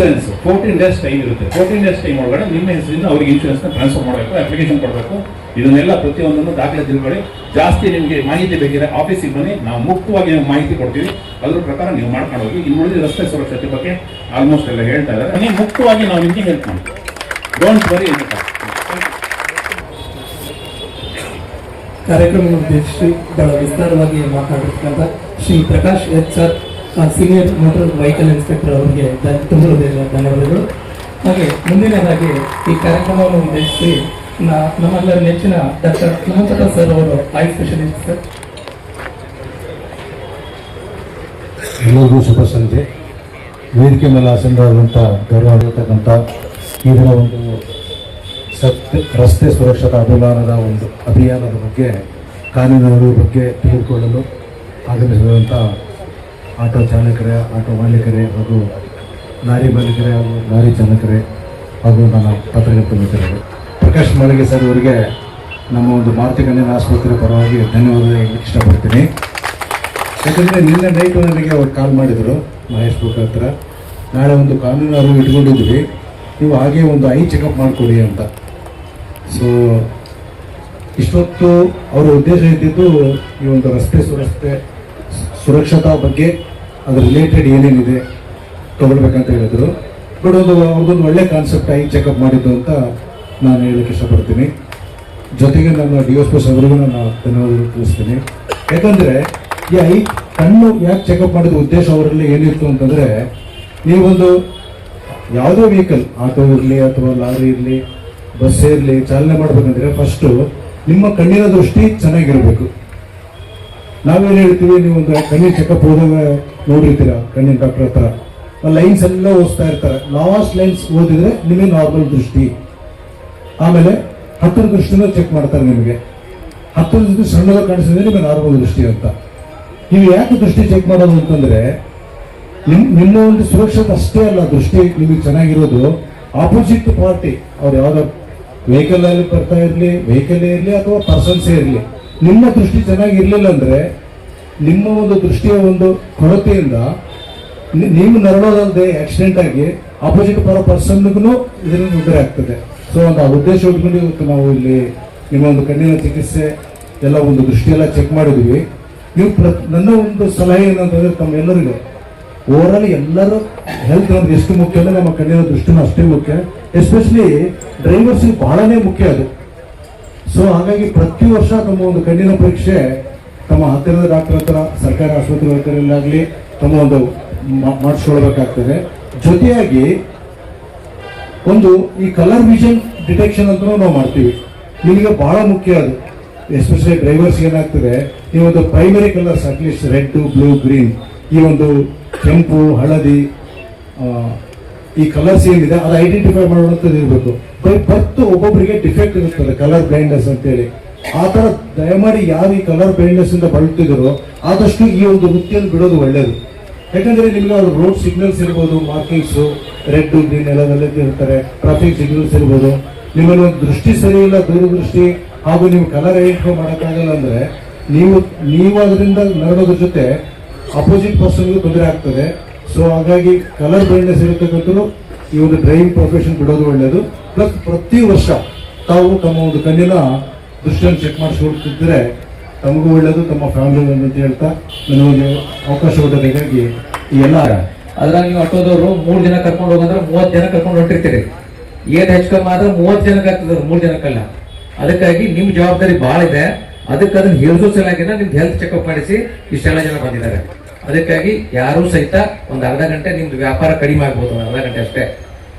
Insurance fourteen days time ಇರುತ್ತೆ. Fourteen days time ಒಳಗಡೆ ನಿಮ್ಮ ಹೆಸರಿಂದ ಅವ್ರಿಗೆ ಇನ್ಶೂರೆನ್ಸ್ನ ಟ್ರಾನ್ಸ್ಫರ್ ಮಾಡಬೇಕು ಅಪ್ಲಿಕೇಶನ್ ಕೊಡಬೇಕು. ಇದನ್ನೆಲ್ಲ ಪ್ರತಿಯೊಂದನ್ನು ದಾಖಲೆ ತಿಳ್ಕೊಳ್ಳಿ. ಜಾಸ್ತಿ ನಿಮಗೆ ಮಾಹಿತಿ ಬೇಕಿದ್ರೆ ಆಫೀಸಿಗೆ ಬನ್ನಿ. ನಾವು ಮುಕ್ತವಾಗಿ ನಿಮ್ಗೆ ಮಾಹಿತಿ ಕೊಡ್ತೀವಿ. ಅದ್ರ ಪ್ರಕಾರ ನೀವು ಮಾಡ್ಕೊಂಡು ಹೋಗಿ. ಇನ್ನು ಉಳಿದ ರಸ್ತೆ ಸುರಕ್ಷತೆ ಬಗ್ಗೆ ಆಲ್ಮೋಸ್ಟ್ ಎಲ್ಲ ಹೇಳ್ತಾ ಇದ್ದಾರೆ. ನೀವು ಮುಕ್ತವಾಗಿ ನಾವು ನಿಮಗೆ ಹೆಲ್ಪ್ ಮಾಡ್ತೀವಿ. ಡೋಂಟ್ ವರಿ ಕಾರ್ಯಕ್ರಮ ಉದ್ದೇಶಿಸಿ ಬಹಳ ವಿಸ್ತಾರವಾಗಿ ಮಾತನಾಡಿರ್ತಕ್ಕಂಥ Shri Prakash H sir. Senior motor vehicle inspector ಅವರಿಗೆ ಧನ್ಯವಾದಗಳು. ಹಾಗೆ ಮುಂದಿನದಾಗಿ ಈ ಕಾರ್ಯಕ್ರಮವನ್ನು ಉದ್ದೇಶಿಸಿ ನಮ್ಮೆಲ್ಲರ ನೆಚ್ಚಿನ ಡಾಕ್ಟರ್ ಹಿಮಂತಟ ಸರ್ ಅವರು ಐ ಸ್ಪೆಷಲಿಸ್ಟ್ ಸರ್ ಎಲ್ಲರಿಗೂ ಶುಭ ಸಂಜೆ. ವೇದಿಕೆ ಮೇಲೆ ಗೌರವಾಗಿರ್ತಕ್ಕಂಥ ಈ ದಿನ ಒಂದು ಸತ್ಯ, ರಸ್ತೆ ಸುರಕ್ಷತಾ ಅಭಿಯಾನದ ಒಂದು ಅಭಿಯಾನದ ಬಗ್ಗೆ, ಕಾನೂನಿನ ಬಗ್ಗೆ ತಿಳಿದುಕೊಳ್ಳಲು ಆಗಮಿಸಿದಂಥ ಆಟೋ ಚಾಲಕರೇ, ಆಟೋ ಮಾಲೀಕರೇ ಹಾಗೂ ಲಾರಿ ಮಾಲೀಕರೇ ಹಾಗೂ ಲಾರಿ ಚಾಲಕರೇ ಹಾಗೂ ನನ್ನ ಪತ್ರಕರ್ತ ಮಿತ್ರರು, ಪ್ರಕಾಶ್ ಮಾಳಿಗೆ ಸರ್ ಅವರಿಗೆ ನಮ್ಮ ಒಂದು ಮಾರುತಿ ಕಣ್ಣಿನ ಆಸ್ಪತ್ರೆ ಪರವಾಗಿ ಧನ್ಯವಾದ ಹೇಳಲಿಕ್ಕೆ ಇಷ್ಟಪಡ್ತೀನಿ. ಯಾಕಂದರೆ ನಿನ್ನೆ ನೈಟು ನನಗೆ ಅವ್ರು ಕಾಲ್ ಮಾಡಿದರು, ಮಹೇಶ್ ಹತ್ರ. ನಾಳೆ ಒಂದು ಕಾನೂನು ಅರಿವು ಇಟ್ಕೊಂಡಿದ್ವಿ ನೀವು ಹಾಗೆ ಒಂದು ಐ ಚೆಕಪ್ ಮಾಡಿಕೊಡಿ ಅಂತ. ಸೊ ಇಷ್ಟೊತ್ತು ಅವರ ಉದ್ದೇಶ ಇದ್ದಿದ್ದು ಈ ಒಂದು ರಸ್ತೆ ಸುರಕ್ಷತೆ ಸುರಕ್ಷತಾ ಬಗ್ಗೆ ಅದ್ರ ರಿಲೇಟೆಡ್ ಏನೇನಿದೆ ತಗೊಳ್ಬೇಕಂತ ಹೇಳಿದ್ರು. ಬಟ್ ಒಂದು ಅವ್ರದ್ದೊಂದು ಒಳ್ಳೆ ಕಾನ್ಸೆಪ್ಟ್ ಆಗಿ ಚೆಕಪ್ ಮಾಡಿದ್ದು ಅಂತ ನಾನು ಹೇಳಕ್ಕೆ ಇಷ್ಟಪಡ್ತೀನಿ. ಜೊತೆಗೆ ನನ್ನ ಡಿ ಎಸ್ ಪಿ ಅವರಿಗೂ ನಾನು ಧನ್ಯವಾದಗಳು ತಿಳಿಸ್ತೀನಿ. ಯಾಕಂದರೆ ಈ ಕಣ್ಣು ಯಾಕೆ ಚೆಕಪ್ ಮಾಡಿದ ಉದ್ದೇಶ ಅವರಲ್ಲಿ ಏನಿತ್ತು ಅಂತಂದರೆ, ನೀವೊಂದು ಯಾವುದೇ ವೆಹಿಕಲ್ ಆಟೋ ಇರಲಿ ಅಥವಾ ಲಾರಿ ಇರಲಿ ಬಸ್ ಇರಲಿ, ಚಾಲನೆ ಮಾಡ್ಬೇಕಂದ್ರೆ ಫಸ್ಟು ನಿಮ್ಮ ಕಣ್ಣಿನ ದೃಷ್ಟಿ ಚೆನ್ನಾಗಿರಬೇಕು. ನಾವೇನು ಹೇಳ್ತೀವಿ, ನೀವು ಒಂದು ಕಣ್ಣಿನ ಚೆಕಪ್ ಹೋದಾಗ ನೋಡಿರ್ತೀರ, ಕಣ್ಣಿನ ಡಾಕ್ಟರ್ ಹತ್ರ? ಲೈನ್ಸ್ ಎಲ್ಲ ಓದಿಸ್ತಾ ಇರ್ತಾರೆ. ಲಾಸ್ಟ್ ಲೈನ್ಸ್ ಓದಿದ್ರೆ ನಿಮಗೆ ನಾರ್ಮಲ್ ದೃಷ್ಟಿ. ಆಮೇಲೆ ಹತ್ತಿರ ದೃಷ್ಟಿನೂ ಚೆಕ್ ಮಾಡ್ತಾರೆ ನಿಮಗೆ. ಹತ್ತಿರ ದೃಷ್ಟಿ ಸಣ್ಣದ ಕಾಣಿಸಿದ್ರೆ ನಿಮಗೆ ನಾರ್ಮಲ್ ದೃಷ್ಟಿ ಅಂತ. ನೀವು ಯಾಕೆ ದೃಷ್ಟಿ ಚೆಕ್ ಮಾಡೋದು ಅಂತಂದ್ರೆ, ನಿಮ್, ನಿಮ್ಮ ಒಂದು ಸುರಕ್ಷತೆ ಅಷ್ಟೇ ಅಲ್ಲ, ದೃಷ್ಟಿ ನಿಮಗೆ ಚೆನ್ನಾಗಿರೋದು. ಆಪೋಸಿಟ್ ಪಾರ್ಟಿ ಅವ್ರು ಯಾವ್ದು ವೆಹಿಕಲ್ ಅಲ್ಲಿ ಬರ್ತಾ ಇರಲಿ ವೆಹಿಕಲ್ ಇರಲಿ ಅಥವಾ ಪರ್ಸನ್ಸೇ ಇರಲಿ. ನಿಮ್ಮ ದೃಷ್ಟಿ ಚೆನ್ನಾಗಿರ್ಲಿಲ್ಲ ಅಂದ್ರೆ ನಿಮ್ಮ ಒಂದು ದೃಷ್ಟಿಯ ಒಂದು ಕೊರತೆಯಿಂದ ನೀವು ನರಳೋದಲ್ಲದೆ ಆಕ್ಸಿಡೆಂಟ್ ಆಗಿ ಆಪೋಸಿಟ್ ಬರೋ ಪರ್ಸನ್ಗೂ ಇದರಿಂದ ತೊಂದರೆ ಆಗ್ತದೆ. ಸೊ ಒಂದು ಆ ಉದ್ದೇಶ ಇಟ್ಕೊಂಡು ಇವತ್ತು ನಾವು ಇಲ್ಲಿ ನಿಮ್ಮ ಒಂದು ಕಣ್ಣಿನ ಚಿಕಿತ್ಸೆ ಎಲ್ಲ ಒಂದು ದೃಷ್ಟಿಯೆಲ್ಲ ಚೆಕ್ ಮಾಡಿದ್ವಿ. ನೀವು ಪ್ರ ನನ್ನ ಒಂದು ಸಲಹೆ ಏನಂತಂದ್ರೆ ತಮ್ಮೆಲ್ಲರಿಗೂ ಓವರಾಲ್ ಎಲ್ಲರೂ ಹೆಲ್ತ್ ನಮ್ಗೆ ಎಷ್ಟು ಮುಖ್ಯ ಅಂದ್ರೆ ನಮ್ಮ ಕಣ್ಣಿನ ದೃಷ್ಟಿನೂ ಅಷ್ಟೇ ಮುಖ್ಯ. ಎಸ್ಪೆಷಲಿ ಡ್ರೈವರ್ಸ್ಗೆ ಬಹಳನೇ ಮುಖ್ಯ ಅದು. ಸೊ ಹಾಗಾಗಿ ಪ್ರತಿ ವರ್ಷ ತಮ್ಮ ಒಂದು ಕಣ್ಣಿನ ಪರೀಕ್ಷೆ ತಮ್ಮ ಹತ್ತಿರದ ಡಾಕ್ಟರ್ ಹತ್ರ, ಸರ್ಕಾರಿ ಆಸ್ಪತ್ರೆ ವೈದ್ಯರಲ್ಲಾಗಲಿ ತಮ್ಮ ಒಂದು ಮಾಡಿಸ್ಕೊಳ್ಬೇಕಾಗ್ತದೆ. ಜೊತೆಯಾಗಿ ಒಂದು ಈ ಕಲರ್ ವಿಷನ್ ಡಿಟೆಕ್ಷನ್ ಅಂತ ನಾವು ಮಾಡ್ತೀವಿ. ನಿಮಗೆ ಬಹಳ ಮುಖ್ಯ ಅದು. ಎಸ್ಪೆಷಲಿ ಡ್ರೈವರ್ಸ್ ಏನಾಗ್ತದೆ, ಈ ಒಂದು primary colours at least red blue green ಈ ಒಂದು ಕೆಂಪು, ಹಳದಿ ಈ ಕಲರ್ಸ್ ಏನಿದೆ, ಅದು ಐಡೆಂಟಿಫೈ ಮಾಡುವಂಥದ್ದು ಇರಬೇಕು. ಬೈ ಬರ್ತ್ ಒಬ್ಬೊಬ್ಬರಿಗೆ ಡಿಫೆಕ್ಟ್ ಇರುತ್ತದೆ ಕಲರ್ ಬ್ಲೈಂಡ್ನೆಸ್ ಅಂತೇಳಿ. ಆ ಥರ ದಯಮಾಡಿ ಯಾರು ಈ ಕಲರ್ ಬ್ಲೈಂಡ್ನೆಸ್ ಇಂದ ಬಳಲ್ತಿದ್ರು ಆದಷ್ಟು ಈ ಒಂದು ವೃತ್ತಿಯನ್ನು ಬಿಡೋದು ಒಳ್ಳೆಯದು ಯಾಕಂದರೆ ನಿಮಗೆ ಅವ್ರ ರೋಡ್ ಸಿಗ್ನಲ್ಸ್ ಇರ್ಬೋದು ಮಾರ್ಕಿಂಗ್ಸು ರೆಡ್ ಗ್ರೀನ್ ಎಲ್ಲ ಇರ್ತಾರೆ ಟ್ರಾಫಿಕ್ ಸಿಗ್ನಲ್ಸ್ ಇರ್ಬೋದು. ನಿಮ್ಮಲ್ಲಿ ಒಂದು ದೃಷ್ಟಿ ಸರಿ ಇಲ್ಲ ದೂರದೃಷ್ಟಿ ಹಾಗೂ ನೀವು ಕಲರ್ ಐಡೆಂಟಿಫೈ ಮಾಡೋಕ್ಕಾಗಲ್ಲ ಅಂದರೆ, ನೀವು ನೀವು ಅದರಿಂದ ನರಡೋದ್ರ ಜೊತೆ ಅಪೋಸಿಟ್ ಪರ್ಸನ್ಗೂ ತೊಂದರೆ ಆಗ್ತದೆ. ಸೊ ಹಾಗಾಗಿ ಕಲರ್ ಬ್ಲೈಂಡ್ನೆಸ್ ಇರತಕ್ಕಂಥದ್ದು ಈ ಒಂದು ಡ್ರೈವಿಂಗ್ ಪ್ರೊಫೆಷನ್ ಬಿಡೋದು ಒಳ್ಳೆಯದು ಪ್ಲಸ್ ಪ್ರತಿ ವರ್ಷ ತಾವು ತಮ್ಮ ಒಂದು ಕಣ್ಣಿನ ದೃಷ್ಟಿಯನ್ನು ಚೆಕ್ ಮಾಡಿಸ್ಕೊಳ್ತಿದ್ರೆ ತಮಗೂ ಒಳ್ಳೆಯದು ತಮ್ಮ ಫ್ಯಾಮಿಲಿ ಅಂತ ಹೇಳ್ತಾ ನನಗೆ ಅವಕಾಶ ಕೊಟ್ಟದಕ್ಕಾಗಿ ಈ ಎಲ್ಲ ಅದ್ರಾಗ ನೀವು ಆಟೋದವರು ಮೂರು ಜನ ಕರ್ಕೊಂಡು ಹೋಗಂದ್ರೆ ಮೂವತ್ತು ಜನ ಕರ್ಕೊಂಡು ಹೊಂಟಿರ್ತೀರಿ. ಏನು ಹೆಚ್ಚು ಕಮ್ಮಿ ಆದ್ರೆ ಮೂವತ್ತು ಜನಕ್ಕೆ ಆಗ್ತದೆ ಮೂರು ಜನಕ್ಕಲ್ಲ. ಅದಕ್ಕಾಗಿ ನಿಮ್ಮ ಜವಾಬ್ದಾರಿ ಭಾಳ ಇದೆ ಅದಕ್ಕೆ ಅದನ್ನ ಹೇಳಿದ್ರು ಸಲಾಗಿನ ನಿಮ್ದು ಹೆಲ್ತ್ ಚೆಕಪ್ ಮಾಡಿಸಿ ಇಷ್ಟೆಲ್ಲ ಜನ ಬಂದಿದ್ದಾರೆ. ಅದಕ್ಕಾಗಿ ಯಾರೂ ಸಹಿತ ಒಂದು ಅರ್ಧ ಗಂಟೆ ನಿಮ್ದು ವ್ಯಾಪಾರ ಕಡಿಮೆ ಆಗ್ಬೋದು ಅರ್ಧ ಗಂಟೆ ಅಷ್ಟೇ.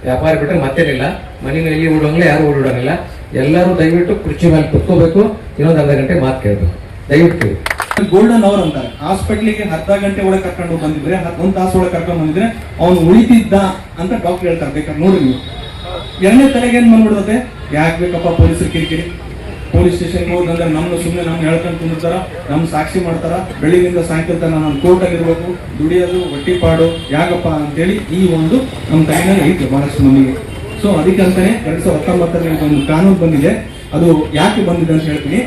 ವ್ಯಾಪಾರ ಬಿಟ್ಟರೆ ಮತ್ತೇನಿಲ್ಲ ಮನೆ ಮೇಲೆ ಓಡೋಂಗಿಲ್ಲ, ಯಾರು ಓಡಿಡೋಂಗಿಲ್ಲ. ಎಲ್ಲರೂ ದಯವಿಟ್ಟು ಕುರ್ಚಿ ಮೇಲೆ ಕುತ್ಕೋಬೇಕು. ಇನ್ನೊಂದು ಅರ್ಧ ಗಂಟೆ ಮಾತು ಕೇಳಬೇಕು. ದಯವಿಟ್ಟು ಗೋಲ್ಡನ್ ಅವರ್ ಅಂತಾರೆ. ಹಾಸ್ಪಿಟ್ಲಿಗೆ ಅರ್ಧ ಗಂಟೆ ಒಳಗೆ ಕರ್ಕೊಂಡು ಬಂದಿದ್ರೆ ಒಂದ್ ತಾಸು ಒಳಗೆ ಕರ್ಕೊಂಡು ಬಂದಿದ್ರೆ, ಅವನು ಉಳಿತಿದ್ದ ಅಂತ ಡಾಕ್ಟರ್ ಹೇಳ್ತಾರೆ. ಬೇಕಾದ್ರೆ ನೋಡಿ ನೀವು. ಎರಡನೇ ತಲೆಗೆ ಏನ್ ಬಂದ್ಬಿಡುತ್ತೆ? ಯಾಕೆ ಬೇಕಪ್ಪ ಪೊಲೀಸರು ಕಿರಿಕಿರಿ ಪೊಲೀಸ್ ಸ್ಟೇಷನ್ ಹೋದಂದ್ರೆ ನಮ್ಮನ್ನು ಸುಮ್ಮನೆ ನಮ್ಮ ಹೇಳ್ಕೊಂಡು ಕುಂದಿರ್ತಾರ ನಮ್ಮ ಸಾಕ್ಷಿ ಮಾಡ್ತಾರ. ಬೆಳಿಗ್ಗೆಯಿಂದ ಸಾಯಂಕಾಲ ತನಕ ನಾನು ಕೋರ್ಟ್ ಇರ್ಬೇಕು, ದುಡಿಯೋದು, ಹೊಟ್ಟಿ ಪಾಡು, ಯಾಕಪ್ಪ ಅಂತೇಳಿ ಈ ಒಂದು ನಮ್ಮ ತಾಯಿನಲ್ಲಿ ಐತೆ ಬಹಳಷ್ಟು ನಮಗೆ ಸೊ ಅದಕ್ಕಂತಾನೆ ಎರಡ್ ಸಾವಿರದ ಹತ್ತೊಂಬತ್ತರಲ್ಲಿ ಒಂದು ಕಾನೂನು ಬಂದಿದೆ. ಅದು ಯಾಕೆ ಬಂದಿದೆ ಅಂತ ಹೇಳ್ತೀನಿ.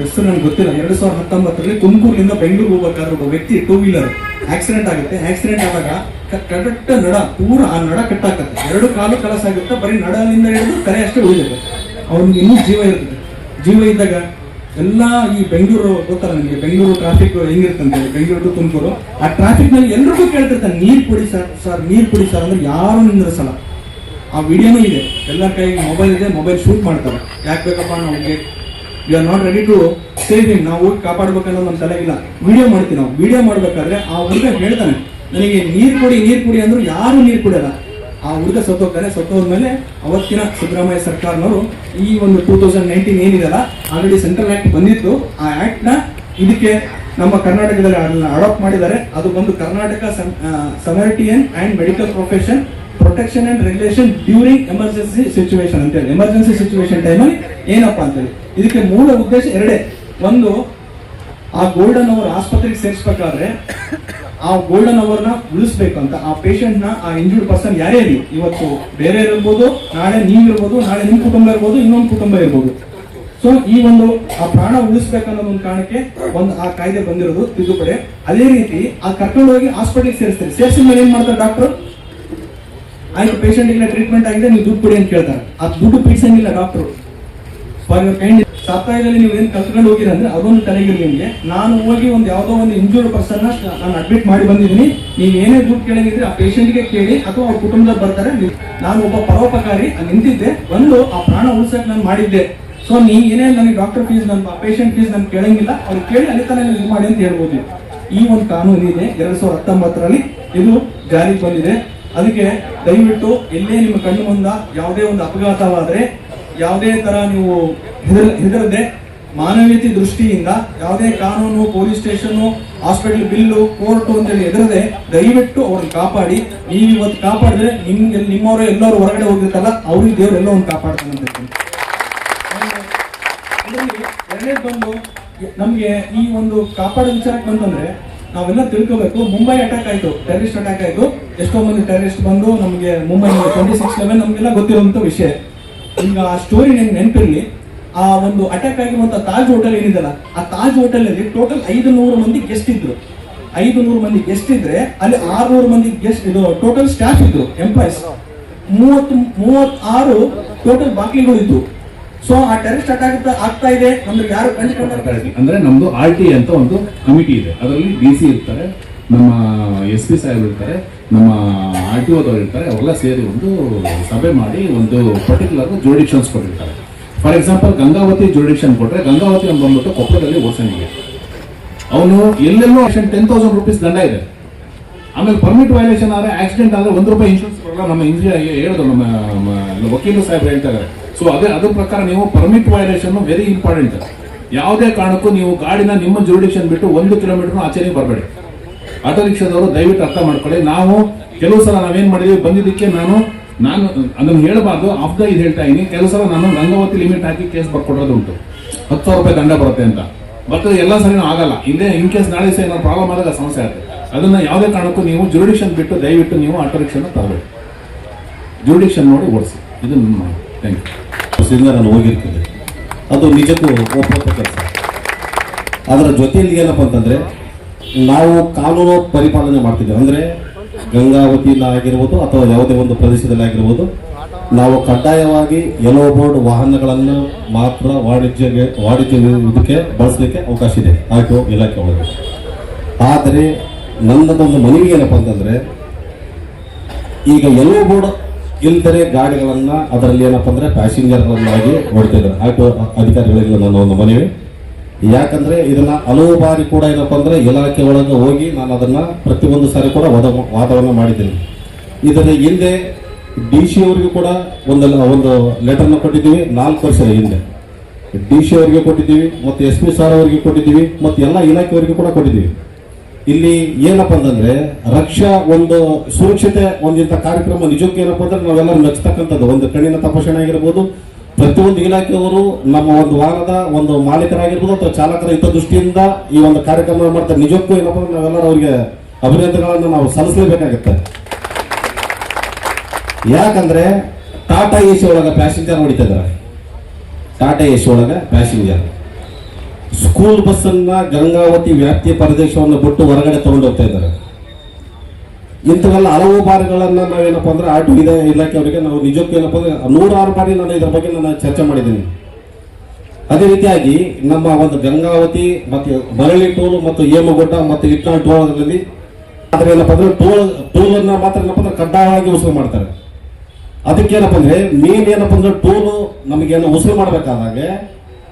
ಹೆಸರು ನನಗೆ ಗೊತ್ತಿಲ್ಲ. ಎರಡು ಸಾವಿರದ ಹತ್ತೊಂಬತ್ತರಲ್ಲಿ ತುಮಕೂರಿನಿಂದ ಬೆಂಗಳೂರು ಹೋಗ್ಬೇಕಾದ್ರೆ ಒಬ್ಬ ವ್ಯಕ್ತಿ ಟೂ ವೀಲರ್ ಆಕ್ಸಿಡೆಂಟ್ ಆಗುತ್ತೆ. ಆಕ್ಸಿಡೆಂಟ್ ಆದಾಗ ಕರೆಕ್ಟ್ ನಡ, ಪೂರ ಆ ನಡ ಕಟ್ಟಾಕತ್ತೆ. ಎರಡು ಕಾಲು ಕಳಸಾಗುತ್ತೆ ಬರೀ ನಡದಿಂದ ಹಿಡಿದು ಕರೆ ಅಷ್ಟೇ ಉಳಿದಿದೆ ಅವ್ನಿಗೆ ಇನ್ನೂ ಜೀವ ಇರ್ತದೆ ಜೀವ ಇದ್ದಾಗ ಎಲ್ಲ ಈ ಬೆಂಗಳೂರು ಗೊತ್ತಲ್ಲ ನನಗೆ ಬೆಂಗಳೂರು ಟ್ರಾಫಿಕ್ ಹೆಂಗಿರ್ತಂತೆ ಬೆಂಗಳೂರು ಟು ತುಮಕೂರು. ಆ ಟ್ರಾಫಿಕ್ನಲ್ಲಿ ಎಲ್ರಿಗೂ ಕೇಳ್ತಿರ್ತಾನೆ ನೀರು ಕೊಡಿ ಸರ್ ಸರ್ ನೀರು ಕೊಡಿ ಸರ್ ಅಂದ್ರೆ ಯಾರು ಸಲ ಆ ವಿಡಿಯೋನೂ ಇದೆ. ಎಲ್ಲ ಕೈಗೆ ಮೊಬೈಲ್ ಇದೆ ಮೊಬೈಲ್ ಶೂಟ್ ಮಾಡ್ತಾರೆ. ಯಾಕೆ ಬೇಕಪ್ಪ ನಮಗೆ you are not ready to save him ನಾವು ಹೋಗಿ ಕಾಪಾಡ್ಬೇಕನ್ನೋದು ನಮ್ಮ ಇಲ್ಲ ವಿಡಿಯೋ ಮಾಡ್ತೀವಿ ನಾವು. ವಿಡಿಯೋ ಮಾಡ್ಬೇಕಾದ್ರೆ ಆ ಹುಡುಗ ಹೇಳ್ತಾನೆ, ನನಗೆ ನೀರು ಕೊಡಿ ನೀರು ಕೊಡಿ ಅಂದ್ರು ಯಾರು ನೀರು ಕುಡಿಯಲ್ಲ. ಆ ಹುಡುಗ ಸತ್ತೋಗ್ತಾನೆ ಸತ್ತೋದ್ಮೇಲೆ ಅವತ್ತಿನ ಸಿದ್ದರಾಮಯ್ಯ ಸರ್ಕಾರನವರು ಈ ಒಂದು ಟೂ ತೌಸಂಡ್ ನೈನ್ಟೀನ್ ಏನಿದೆಲ್ಲ ಆಲ್ರೆಡಿ ಸೆಂಟ್ರಲ್ ಆಕ್ಟ್ ಬಂದಿತ್ತು. ಆ ಆಕ್ಟ್ನ ಇದಕ್ಕೆ ನಮ್ಮ ಕರ್ನಾಟಕದಲ್ಲಿ ಅಡಾಪ್ಟ್ ಮಾಡಿದ್ದಾರೆ. ಅದು ಬಂದು Karnataka Samaritan and medical profession protection and regulation during emergency situation ಅಂತೇಳಿ. ಎಮರ್ಜೆನ್ಸಿ ಸಿಚುವೇಶನ್ ಟೈಮಲ್ಲಿ ಏನಪ್ಪಾ ಅಂತೇಳಿ. ಇದಕ್ಕೆ ಮೂಲ ಉದ್ದೇಶ ಎರಡೇ. ಒಂದು, ಆ ಗೋಲ್ಡನ್ ಅವರು ಆಸ್ಪತ್ರೆಗೆ ಸೇರಿಸ್ಬೇಕಾದ್ರೆ ಆ ಗೋಲ್ಡನ್ ಅವರ್ನ ಉಳಿಸ್ಬೇಕು ಅಂತ, ಆ ಪೇಷಂಟ್ನ, ಆ ಇಂಜೂರ್ಡ್ ಪರ್ಸನ್ ಯಾರೇ ಇರಲಿ, ಇವತ್ತು ಬೇರೆ ಇರ್ಬೋದು, ನಾಳೆ ನೀವು ಇರ್ಬೋದು ನಾಳೆ ನಿಮ್ ಕುಟುಂಬ ಇರ್ಬೋದು, ಇನ್ನೊಂದು ಕುಟುಂಬ ಇರ್ಬೋದು. ಸೊ ಈ ಒಂದು, ಆ ಪ್ರಾಣ ಉಳಿಸ್ಬೇಕನ್ನೋದು ಒಂದು ಕಾರಣಕ್ಕೆ ಒಂದು ಆ ಕಾಯ್ದೆ ಬಂದಿರೋದು ತಿದ್ದುಪಡಿ. ಅದೇ ರೀತಿ, ಆ ಕರ್ಕೊಂಡು ಹೋಗಿ ಹಾಸ್ಪಿಟಲ್ಗೆ ಸೇರಿಸ್ತಾರೆ. ಸೇರಿಸಿದ ಮೇಲೆ ಏನ್ ಮಾಡ್ತಾರೆ ಡಾಕ್ಟರ್ ಆಯ್ತು ಪೇಷಂಟ್ ಇಲ್ಲ ಟ್ರೀಟ್ಮೆಂಟ್ ಆಗಿದೆ, ನೀವು ದುಡ್ಡು ಕೊಡಿ ಅಂತ ಕೇಳ್ತಾರೆ. ಆ ದುಡ್ಡು ಪೀಸಂಗಿಲ್ಲ ಡಾಕ್ಟರ್ ಫಾರ್ ಯುವರ್ ಸಾಪ್ತಾಹದಲ್ಲಿ ನೀವು ಏನು ಕಲ್ತ್ಕೊಂಡು ಹೋಗಿರ ಅಂದ್ರೆ ಅದೊಂದು ತಲೆಗಿರ್ಲಿ ನಿಮಗೆ. ನಾನು ಹೋಗಿ ಒಂದು ಯಾವುದೋ ಒಂದು ಇಂಜೂರ್ಡ್ ಪರ್ಸನ್ ನಾನು ಅಡ್ಮಿಟ್ ಮಾಡಿ ಬಂದಿದ್ದೀನಿ. ನೀವು ಏನೇ ದುಡ್ಡು ಕೇಳಿದ್ರೆ ಆ ಪೇಷಂಟ್ಗೆ ಕೇಳಿ ಅಥವಾ ಅವ್ರ ಕುಟುಂಬದವ್ರು ಬರ್ತಾರೆ. ನಾನು ಒಬ್ಬ ಪರೋಪಕಾರಿ ನಿಂತಿದ್ದೆ. ಬಂದು ಆ ಪ್ರಾಣ ಉಳಿಸಕ್ಕೆ ನಾನು ಮಾಡಿದ್ದೆ. ಸೊ ನೀವು ಏನೇ ನನಗೆ ಡಾಕ್ಟರ್ ಫೀಸ್ ನನ್ನ ಪೇಷಂಟ್ ಫೀಸ್ ನಾನು ಕೇಳಂಗಿಲ್ಲ. ಅವ್ರು ಕೇಳಿ ಅಲ್ಲಿ ತಾನೇ ಇದು ಮಾಡಿ ಅಂತ ಹೇಳ್ಬೋದು. ಈ ಒಂದು ಕಾನೂನು ಇದೆ ಎರಡ್ ಸಾವಿರದ ಹತ್ತೊಂಬತ್ತರಲ್ಲಿ. ಇದು ಜಾರಿಗೆ ಬಂದಿದೆ. ಅದಕ್ಕೆ ದಯವಿಟ್ಟು ಎಲ್ಲೇ ನಿಮ್ಮ ಕಣ್ಣು ಮುಂದ ಯಾವುದೇ ಒಂದು ಅಪಘಾತವಾದ್ರೆ ಯಾವುದೇ ತರ ನೀವು ಹೆದರ, ಹೆದರದೆ ಮಾನವೀಯತೆ ದೃಷ್ಟಿಯಿಂದ ಯಾವುದೇ ಕಾನೂನು, police station, hospital bill, court ಅಂತೇಳಿ ಹೆದರದೆ ದಯವಿಟ್ಟು ಅವ್ರನ್ನ ಕಾಪಾಡಿ. ನೀವು ಇವತ್ತು ಕಾಪಾಡಿದ್ರೆ ನಿಮ್ಗೆ, ನಿಮ್ಮವರು ಎಲ್ಲರೂ ಹೊರಗಡೆ ಹೋಗಿರ್ತಲ್ಲ ಅವ್ರಿಗೆ ದೇವ್ರು ಎಲ್ಲ ಒಂದು ಕಾಪಾಡ್ತಾನೆ ಅಂತ ಹೇಳ್ತೀನಿ. ಇದರಲ್ಲಿ ಎರಡನೇದು ಬಂದು ನಮ್ಗೆ ಈ ಒಂದು ಕಾಪಾಡೋ ವಿಚಾರಕ್ಕೆ ಬಂತಂದ್ರೆ ನಾವೆಲ್ಲ ತಿಳ್ಕೋಬೇಕು. ಮುಂಬೈ ಅಟ್ಯಾಕ್ ಆಯ್ತು. ಟೆರರಿಸ್ಟ್ ಅಟ್ಯಾಕ್ ಆಯ್ತು. ಎಷ್ಟೋ ಮಂದಿ ಟೆರರಿಸ್ಟ್ ಬಂದು ನಮಗೆ ಮುಂಬೈ ಟ್ವೆಂಟಿ ಸಿಕ್ಸ್ ಲೆವೆನ್ ನಮಗೆಲ್ಲ ಗೊತ್ತಿರುವಂತ ವಿಷಯ. ಈಗ ಆ ಸ್ಟೋರಿ ನಿಮ್ಗೆ ನೆನಪಿರಲಿ. ಆ ಒಂದು ಅಟ್ಯಾಕ್ ಆಗಿರುವಂಥ ತಾಜ್ ಹೋಟೆಲ್ ಏನಿದೆಲ್ಲ, ಆ ತಾಜ್ ಹೋಟೆಲ್ ಅಲ್ಲಿ ಟೋಟಲ್ ಐದು ನೂರು ಮಂದಿ ಗೆಸ್ಟ್ ಇದ್ರು. ಐದು ನೂರು ಮಂದಿ ಗೆಸ್ಟ್ ಇದ್ರೆ ಅಲ್ಲಿ ಆರ್ನೂರು ಮಂದಿ ಗೆಸ್ಟ್ ಇದು ಟೋಟಲ್ ಸ್ಟಾಫ್ ಇದ್ರು ಎಂಪ್ಲಾಯ್ಸ್ ಮೂವತ್ತು, ಮೂವತ್ತಾರು ಟೋಟಲ್ ಬಾಕಿಗಳು ಇದ್ದು ಸೊ ಆ ಟೆರರಿಸ್ಟ್ ಅಟ್ಯಾಕ್ ಆಗ್ತಾ ಇದೆ. ಅಂದ್ರೆ ಯಾರು ಅಂದ್ರೆ ನಮ್ದು ಆರ್ ಟಿ ಅಂತ ಒಂದು ಕಮಿಟಿ ಇದೆ. ಅದರಲ್ಲಿ ಡಿ ಸಿ ಇರ್ತಾರೆ, ನಮ್ಮ ಎಸ್ ಪಿ ಸಾಹೇಬ್ ಇರ್ತಾರೆ. ನಮ್ಮ ಆರ್ ಟಿ ಓದವ್ರು ಇರ್ತಾರೆ, ಅವರೆಲ್ಲ ಸೇರಿ ಒಂದು ಸಭೆ ಮಾಡಿ ಒಂದು ಪರ್ಟಿಕ್ಯುಲರ್ ಜೋಡಿಕ್ಷನ್ಸ್ ಕೊಟ್ಟಿರ್ತಾರೆ. ಫಾರ್ ಎಕ್ಸಾಂಪಲ್ ಗಂಗಾವತಿ ಜೋಡಿಕ್ಷನ್ ಕೊಟ್ಟರೆ ಗಂಗಾವತಿ ಅಂತ ಬಂದ್ಬಿಟ್ಟು ಕೊಪ್ಪಳದಲ್ಲಿ ಓಡ್ಸಂಗಿಲ್ಲ ಅವನು ಎಲ್ಲೆಲ್ಲೋ ಟೆನ್ ತೌಸಂಡ್ ರುಪೀಸ್ ದಂಡ ಇದೆ. ಆಮೇಲೆ ಪರ್ಮಿಟ್ ವೈಲೇಷನ್ ಆದರೆ ಆಕ್ಸಿಡೆಂಟ್ ಆದರೆ ಒಂದು ರೂಪಾಯಿ ಇನ್ಶೂರೆನ್ಸ್ ಕೊಡಲ್ಲ, ನಮ್ಮ ಇಂಜಿನಿಯರ್ ಹೇಳಿದ್ರು, ನಮ್ಮ ವಕೀಲ ಸಾಹೇಬ್ ಹೇಳ್ತಾ ಇದ್ದಾರೆ ಸೊ ಅದೇ, ಅದ್ರ ಪ್ರಕಾರ ನೀವು ಪರ್ಮಿಟ್ ವೈಲೇಷನ್ ವೆರಿ ಇಂಪಾರ್ಟೆಂಟ್ ಯಾವುದೇ ಕಾರಣಕ್ಕೂ ನೀವು ಗಾಡಿನ ನಿಮ್ಮ ಜುರಿಡಿಕ್ಷನ್ ಬಿಟ್ಟು ಒಂದು ಕಿಲೋಮೀಟರ್ ಆಚೆಗೆ ಬರಬೇಡಿ. ಆಟೋ ರಿಕ್ಷಾದವರು ದಯವಿಟ್ಟು ಅರ್ಥ ಮಾಡ್ಕೊಳ್ಳಿ. ನಾವು ಕೆಲವು ಸಲ ನಾವೇನ್ ಮಾಡಿದೀವಿ, ಬಂದಿದ್ದಕ್ಕೆ ನಾನು ನಾನು ಅದನ್ನು ಹೇಳಬಾರ್ದು. ಆಫ್ ದ ಇದು ಹೇಳ್ತಾ ಇದ್ದೀನಿ ಕೆಲವು ಸಲ ನಾನು ಗಂಗಾವತಿ ಲಿಮಿಟ್ ಹಾಕಿ ಕೇಸ್ ಬರ್ಕೊಡೋದು ಉಂಟು ಹತ್ತು ಸಾವಿರ ರೂಪಾಯಿ ದಂಡ ಬರುತ್ತೆ ಅಂತ. ಬರ್ತದೆ ಎಲ್ಲ ಸರಿನೂ ಆಗಲ್ಲ. ಇಲ್ಲೇ ಇನ್ ಕೇಸ್ ನಾಳೆ ಸಹ ಏನಾದ್ರು ಪ್ರಾಬ್ಲಮ್ ಆದಾಗ ಸಮಸ್ಯೆ ಆಗುತ್ತೆ. ಅದನ್ನ ಯಾವುದೇ ಕಾರಣಕ್ಕೂ ನೀವು ಜುರುಡಿಕ್ಷನ್ ಬಿಟ್ಟು ದಯವಿಟ್ಟು ನೀವು ಆಟೋ ರಿಕ್ಷಾನ ತರಬೇಕು ಜುರುಡಿಕ್ಷನ್ ನೋಡಿ ಓಡಿಸಿ. ಇದು ನನ್ನ ಥ್ಯಾಂಕ್ ಯು ನಾನು ಹೋಗಿರ್ತದೆ. ಅದು ನಿಜಕ್ಕೂ ಒಪ್ಪಂತ ಅದರ ಜೊತೆಯಲ್ಲಿ ಏನಪ್ಪ ಅಂತಂದ್ರೆ ನಾವು ಕಾನೂನು ಪರಿಪಾಲನೆ ಮಾಡ್ತಿದ್ದೇವೆ. ಅಂದ್ರೆ ಗಂಗಾವತಿಯಲ್ಲಿ ಆಗಿರ್ಬೋದು ಅಥವಾ ಯಾವುದೇ ಒಂದು ಪ್ರದೇಶದಲ್ಲಿ ಆಗಿರ್ಬೋದು, ನಾವು ಕಡ್ಡಾಯವಾಗಿ ಯೆಲ್ಲೋ ಬೋರ್ಡ್ ವಾಹನಗಳನ್ನು ಮಾತ್ರ ವಾಣಿಜ್ಯ ವಾಣಿಜ್ಯ ಇದಕ್ಕೆ ಬಳಸಲಿಕ್ಕೆ ಅವಕಾಶ ಇದೆ. ಆಟೋ ಇಲಾಖೆ ಒಳಗೆ. ಆದರೆ ನನ್ನದೊಂದು ಮನವಿ ಏನಪ್ಪ ಅಂತಂದ್ರೆ, ಈಗ ಎಲ್ಲೋ ಬೋರ್ಡ್ ಇಲ್ದರೆ ಗಾಡಿಗಳನ್ನು ಅದರಲ್ಲಿ ಏನಪ್ಪ ಅಂದ್ರೆ ಪ್ಯಾಸೆಂಜರ್ಗಳನ್ನಾಗಿ ಓಡ್ತಿದ್ದಾರೆ ಆಯ್ತು ಅಧಿಕಾರಿಗಳಿಂದ ನನ್ನ ಒಂದು ಮನವಿ. ಯಾಕಂದ್ರೆ ಇದನ್ನ ಹಲವು ಬಾರಿ ಕೂಡ ಏನಪ್ಪ ಅಂದ್ರೆ ಇಲಾಖೆ ಒಳಗೆ ಹೋಗಿ ನಾನು ಅದನ್ನ ಪ್ರತಿಯೊಂದು ಸಾರಿ ಕೂಡ ವಾದ ವಾದವನ್ನ ಮಾಡಿದ್ದೀನಿ. ಇದರ ಹಿಂದೆ ಡಿ ಸಿ ಅವರಿಗೂ ಕೂಡ ಒಂದು ಒಂದು ಲೆಟರ್ನ ಕೊಟ್ಟಿದ್ದೀವಿ, ನಾಲ್ಕು ವರ್ಷದ ಹಿಂದೆ. ಡಿ ಸಿ ಅವರಿಗೆ ಕೊಟ್ಟಿದ್ದೀವಿ, ಮತ್ತು ಎಸ್ ಪಿ ಸರ್ ಅವರಿಗೆ ಕೊಟ್ಟಿದ್ದೀವಿ, ಮತ್ತು ಎಲ್ಲ ಇಲಾಖೆಯವರಿಗೂ ಕೂಡ ಕೊಟ್ಟಿದ್ದೀವಿ. ಇಲ್ಲಿ ಏನಪ್ಪ ಅಂತಂದರೆ ರಕ್ಷಾ ಒಂದು ಸುರಕ್ಷತೆ ಒಂದಿಂಥ ಕಾರ್ಯಕ್ರಮ ನಿಜಕ್ಕೆ ಏನಪ್ಪ ಅಂದ್ರೆ ನಾವೆಲ್ಲರೂ ಮೆಚ್ಚತಕ್ಕಂಥದ್ದು ಒಂದು ಕಣ್ಣಿನ ತಪಾಸಣೆ ಆಗಿರ್ಬೋದು ಪ್ರತಿಯೊಂದು ಇಲಾಖೆಯವರು ನಮ್ಮ ಒಂದು ವಾಹನದ ಒಂದು ಮಾಲೀಕರಾಗಿರ್ಬೋದು ಅಥವಾ ಚಾಲಕರ ಹಿತದೃಷ್ಟಿಯಿಂದ ಈ ಒಂದು ಕಾರ್ಯಕ್ರಮ ಮಾಡ್ತಾರೆ ನಿಜಕ್ಕೂ ಏನಪ್ಪ ನಾವೆಲ್ಲರೂ ಅವರಿಗೆ ಅಭಿನಂದನೆಗಳನ್ನು ನಾವು ಸಲ್ಲಿಸಲೇಬೇಕಾಗುತ್ತೆ. ಯಾಕಂದ್ರೆ ಟಾಟಾ ಎ ಸಿ ಒಳಗೆ ಪ್ಯಾಸೆಂಜರ್ ಹೊಡಿತಿದ್ದಾರೆ ಟಾಟಾ ಎ ಸಿ ಒಳಗೆ ಪ್ಯಾಸೆಂಜರ್ ಸ್ಕೂಲ್ ಬಸ್ಸನ್ನು ಗಂಗಾವತಿ ವ್ಯಾಪ್ತಿಯ ಪ್ರದೇಶವನ್ನು ಬಿಟ್ಟು ಹೊರಗಡೆ ತಗೊಂಡೋಗ್ತಾ ಇದ್ದಾರೆ. ಇಂಥವೆಲ್ಲ ಹಲವು ಬಾರಿಗಳನ್ನ ನಾವೇನಪ್ಪ ಅಂದ್ರೆ ಆಟೋ ಇದೆ ಇಲಾಖೆಯವರಿಗೆ ನಾವು ನಿಜಕ್ಕೂ ಏನಪ್ಪ ಅಂದ್ರೆ ನೂರಾರು ಬಾರಿ ನಾನು ಇದರ ಬಗ್ಗೆ ನಾನು ಚರ್ಚೆ ಮಾಡಿದ್ದೀನಿ. ಅದೇ ರೀತಿಯಾಗಿ ನಮ್ಮ ಒಂದು ಗಂಗಾವತಿ ಮತ್ತು ಮರಳಿ ಟೋಲ್ ಮತ್ತು ಹೇಮಗುಡ್ಡ ಮತ್ತು ಇಟ್ನಾಳ್ ಟೋಲ್ಗಳಲ್ಲಿ ಆದರೆ ಏನಪ್ಪ ಅಂದ್ರೆ ಟೋಲ್ ಟೋಲ್ ಅನ್ನ ಮಾತ್ರ ಏನಪ್ಪ ಅಂದ್ರೆ ಕಡ್ಡಾಯವಾಗಿ ಉಸಿರು ಮಾಡ್ತಾರೆ. ಅದಕ್ಕೇನಪ್ಪ ಅಂದ್ರೆ ಮೇನ್ ಏನಪ್ಪ ಅಂದ್ರೆ ಟೋಲು ನಮಗೇನು ಉಸಿರು ಮಾಡಬೇಕಾದಾಗ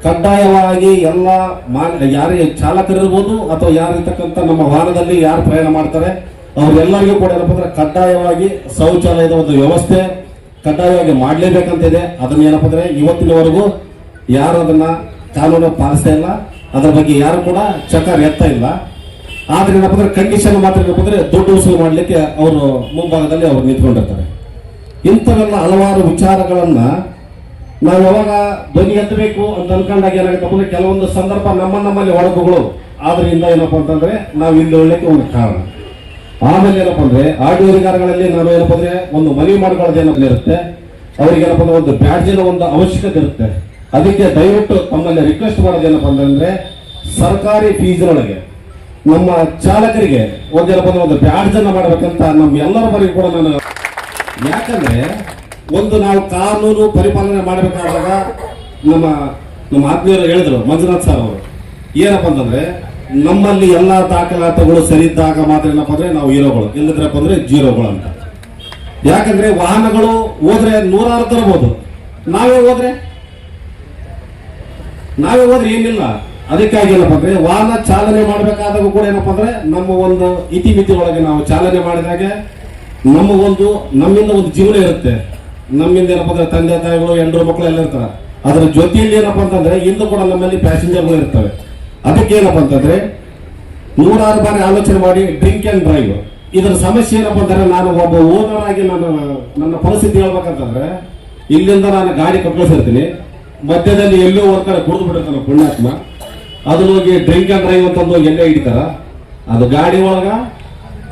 ಕಡ್ಡಾಯವಾಗಿ ಎಲ್ಲ ಮಾ ಯಾರೇ ಚಾಲಕರಿರ್ಬೋದು ಅಥವಾ ಯಾರಿರ್ತಕ್ಕಂಥ ನಮ್ಮ ವಾಹನದಲ್ಲಿ ಯಾರು ಪ್ರಯಾಣ ಮಾಡ್ತಾರೆ ಅವರೆಲ್ಲರಿಗೂ ಕೂಡ ಏನಪ್ಪ ಅಂದ್ರೆ ಕಡ್ಡಾಯವಾಗಿ ಶೌಚಾಲಯದ ಒಂದು ವ್ಯವಸ್ಥೆ ಕಡ್ಡಾಯವಾಗಿ ಮಾಡಲೇಬೇಕಂತಿದೆ. ಅದನ್ನ ಏನಪ್ಪ ಅಂದ್ರೆ ಇವತ್ತಿನವರೆಗೂ ಯಾರು ಅದನ್ನ ಕಾನೂನು ಪಾಲಿಸ್ತಾ ಇಲ್ಲ. ಅದರ ಬಗ್ಗೆ ಯಾರು ಕೂಡ ಚಕಾರ ಎತ್ತಾ ಇಲ್ಲ. ಆದ್ರೆ ಏನಪ್ಪ ಅಂದ್ರೆ ಕಂಡೀಷನ್ ಮಾತ್ರ ಏನಪ್ಪ ಅಂದ್ರೆ ದುಡ್ಡು ವಸೂಲು ಮಾಡಲಿಕ್ಕೆ ಅವರು ಮುಂಭಾಗದಲ್ಲಿ ಅವರು ನಿಂತ್ಕೊಂಡಿರ್ತಾರೆ. ಇಂಥವೆಲ್ಲ ಹಲವಾರು ವಿಚಾರಗಳನ್ನ ನಾವು ಯಾವಾಗ ಧ್ವನಿ ಎತ್ತಬೇಕು ಅಂತ ಅನ್ಕೊಂಡಾಗ ಏನಾಗುತ್ತೆ ಅಂದ್ರೆ ಕೆಲವೊಂದು ಸಂದರ್ಭ ನಮ್ಮ ನಮ್ಮಲ್ಲಿ ಒಳಗುಗಳು ಆದ್ರಿಂದ ಏನಪ್ಪ ಅಂತಂದ್ರೆ ನಾವು ಇಲ್ಲಿ ಒಳ್ಳೆಕ್ಕೆ ಒಂದು ಕಾರಣ. ಆಮೇಲೆ ಏನಪ್ಪ ಅಂದ್ರೆ ಆಡಿಯೋ ಅಧಿಕಾರಿಗಳಲ್ಲಿ ನಾವು ಏನಪ್ಪ ಅಂದ್ರೆ ಒಂದು ಮನವಿ ಮಾಡ್ಕೊಳ್ಳೋದು ಏನಪ್ಪ ಇರುತ್ತೆ, ಅವ್ರಿಗೆ ಏನಪ್ಪಾ ಅಂದ್ರೆ ಒಂದು ಬ್ಯಾಡ್ಜಿನ ಒಂದು ಅವಶ್ಯಕತೆ ಇರುತ್ತೆ. ಅದಕ್ಕೆ ದಯವಿಟ್ಟು ತಮ್ಮಲ್ಲಿ ರಿಕ್ವೆಸ್ಟ್ ಮಾಡೋದು ಏನಪ್ಪ ಅಂತಂದ್ರೆ ಸರ್ಕಾರಿ ಫೀಸ್ನೊಳಗೆ ನಮ್ಮ ಚಾಲಕರಿಗೆ ಒಂದೇನಪ್ಪ ಅಂದ್ರೆ ಒಂದು ಬ್ಯಾಡ್ಜ್ ಮಾಡಬೇಕಂತ ನಮ್ಮ ಎಲ್ಲರ ಕೂಡ ನಾನು ಯಾಕಂದ್ರೆ ಒಂದು ನಾವು ಕಾನೂನು ಪರಿಪಾಲನೆ ಮಾಡಬೇಕಾದಾಗ ನಮ್ಮ ನಮ್ಮ ಆತ್ಮೀಯರು ಹೇಳಿದ್ರು ಮಂಜುನಾಥ್ ಸರ್ ಅವರು, ಏನಪ್ಪ ಅಂತಂದ್ರೆ ನಮ್ಮಲ್ಲಿ ಎಲ್ಲ ದಾಖಲಾತಿಗಳು ಸರಿ ಇದ್ದಾಗ ಮಾತ್ರ ಏನಪ್ಪ ಅಂದ್ರೆ ನಾವು ಹೀರೋಗಳು ಇಲ್ಲದ್ರಪ್ಪ ಅಂದ್ರೆ ಜೀರೋಗಳು ಅಂತ. ಯಾಕಂದ್ರೆ ವಾಹನಗಳು ಹೋದ್ರೆ ನೂರಾರು ತರಬಹುದು ನಾವೇ ಹೋದ್ರೆ? ನಾವೇ ಹೋದ್ರೆ ಏನಿಲ್ಲ. ಅದಕ್ಕಾಗಿ ಏನಪ್ಪ ಅಂದ್ರೆ ವಾಹನ ಚಾಲನೆ ಮಾಡಬೇಕಾದಾಗ ಕೂಡ ಏನಪ್ಪ ಅಂದ್ರೆ ನಮ್ಮ ಒಂದು ಇತಿಮಿತಿ ಒಳಗೆ ನಾವು ಚಾಲನೆ ಮಾಡಿದಾಗ ಒಂದು, ನಮ್ಮಿಂದ ಒಂದು ಜೀವನ ಇರುತ್ತೆ. ನಮ್ಮಿಂದ ಏನಪ್ಪ ಅಂದ್ರೆ ತಂದೆ ತಾಯಿಗಳು, ಹೆಂಡರು ಮಕ್ಕಳು ಎಲ್ಲ ಇರ್ತಾರೆ. ಅದರ ಜೊತೆಯಲ್ಲಿ ಏನಪ್ಪ ಅಂತಂದ್ರೆ ಇಂದು ಕೂಡ ನಮ್ಮಲ್ಲಿ ಪ್ಯಾಸೆಂಜರ್ಗಳು ಇರ್ತವೆ. ಅದಕ್ಕೆ ಏನಪ್ಪ ಅಂತಂದ್ರೆ ನೂರಾರು ಬಾರಿ ಆಲೋಚನೆ ಮಾಡಿ ಡ್ರಿಂಕ್ ಅಂಡ್ ಡ್ರೈವ್ ಇದರ ಸಮಸ್ಯೆ ಏನಪ್ಪ ಅಂತಂದ್ರೆ ನಾನು ಒಬ್ಬ ಓನರ್ ಆಗಿ ನಾನು ನನ್ನ ಪರಿಸ್ಥಿತಿ ಹೇಳ್ಬೇಕಂತಂದ್ರೆ ಇಲ್ಲಿಂದ ನಾನು ಗಾಡಿ ಕಟ್ಕೊಳ್ಸಿರ್ತೀನಿ ಮಧ್ಯದಲ್ಲಿ ಎಲ್ಲೋ ಒಂದ್ ಕಡೆ ಕುಡಿದು ಬಿಟ್ಟಿರ್ತಾನೆ ಪುಣ್ಯಾತ್ಮ. ಅದನ್ನ ಹೋಗಿ ಡ್ರಿಂಕ್ ಅಂಡ್ ಡ್ರೈವ್ ಅಂತ ಒಂದು ಎಲ್ಲ ಹಿಡಿತಾರ. ಅದು ಗಾಡಿ ಒಳಗ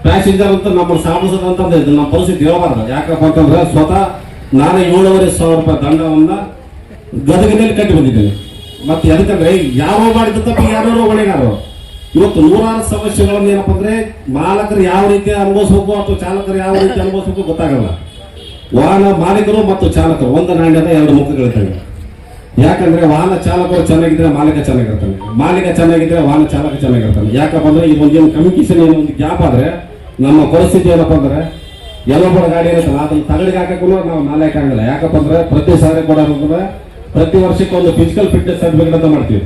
ಪ್ಯಾಸೆಂಜರ್ ಅಂತ ನಮ್ಮ ಸಾಮಸದಂತಂದ್ರೆ ಇದು ನಮ್ಮ ಪರಿಸ್ಥಿತಿ ಹೇಳ್ಬಾರ್ದು. ಯಾಕಪ್ಪ ಅಂತಂದ್ರೆ ಸ್ವತಃ ನಾನು ಏಳುವರೆ ಸಾವಿರ ರೂಪಾಯಿ ದಂಡವನ್ನ ಗದಗಿನಲ್ಲಿ ಕಟ್ಟಿ ಬಂದಿದ್ದೇನೆ. ಮತ್ತೆ ಎದಕ್ಕಂದ್ರೆ ಯಾರೋ ಮಾಡಿದ ತಪ್ಪು ಯಾರೋ ಇವತ್ತು ನೂರಾರು ಸಮಸ್ಯೆಗಳನ್ನ ಏನಪ್ಪ ಅಂದ್ರೆ ಮಾಲಕರು ಯಾವ ರೀತಿ ಅನುಭವಿಸಬೇಕು ಅಥವಾ ಚಾಲಕರು ಯಾವ ರೀತಿ ಅನುಭವಿಸಬೇಕು ಗೊತ್ತಾಗಲ್ಲ. ವಾಹನ ಮಾಲೀಕರು ಮತ್ತು ಚಾಲಕರು, ಒಂದು ನಾಣ್ಯದ ಎರಡು ಮುಖಗಳಿದ್ದಾವೆ ಯಾಕಂದ್ರೆ ವಾಹನ ಚಾಲಕರು ಚೆನ್ನಾಗಿದ್ರೆ ಮಾಲೀಕ ಚೆನ್ನಾಗಿರ್ತಾನೆ. ಮಾಲೀಕ ಚೆನ್ನಾಗಿದ್ರೆ ವಾಹನ ಚಾಲಕ ಚೆನ್ನಾಗಿರ್ತಾನೆ. ಯಾಕಪ್ಪ ಅಂದ್ರೆ ಈ ಒಂದು ಏನು ಕಮ್ಯುನಿಕೇಶನ್ ಏನೋ ಒಂದು ಗ್ಯಾಪ್ ಆದ್ರೆ ನಮ್ಮ ಪರಿಸ್ಥಿತಿ ಏನಪ್ಪ ಅಂದ್ರೆ ಎಲ್ಲೊಬ್ಬರ ಗಾಡಿ ಇರುತ್ತಲ್ಲ, ಅದನ್ನ ತಗಡಿಗೆ ಹಾಕಕ್ಕೂ ನಾವು ನಾಲ್ಕು ಆಗಲ್ಲ. ಯಾಕಪ್ಪ ಅಂದ್ರೆ ಪ್ರತಿ ಸಾರಿ ಕೂಡ ಪ್ರತಿ ವರ್ಷಕ್ಕೆ ಒಂದು ಫಿಸಿಕಲ್ ಫಿಟ್ನೆಸ್ ಸರ್ಟಿಫಿಕೇಟ್ ಅಂತ ಮಾಡ್ತೀವಿ.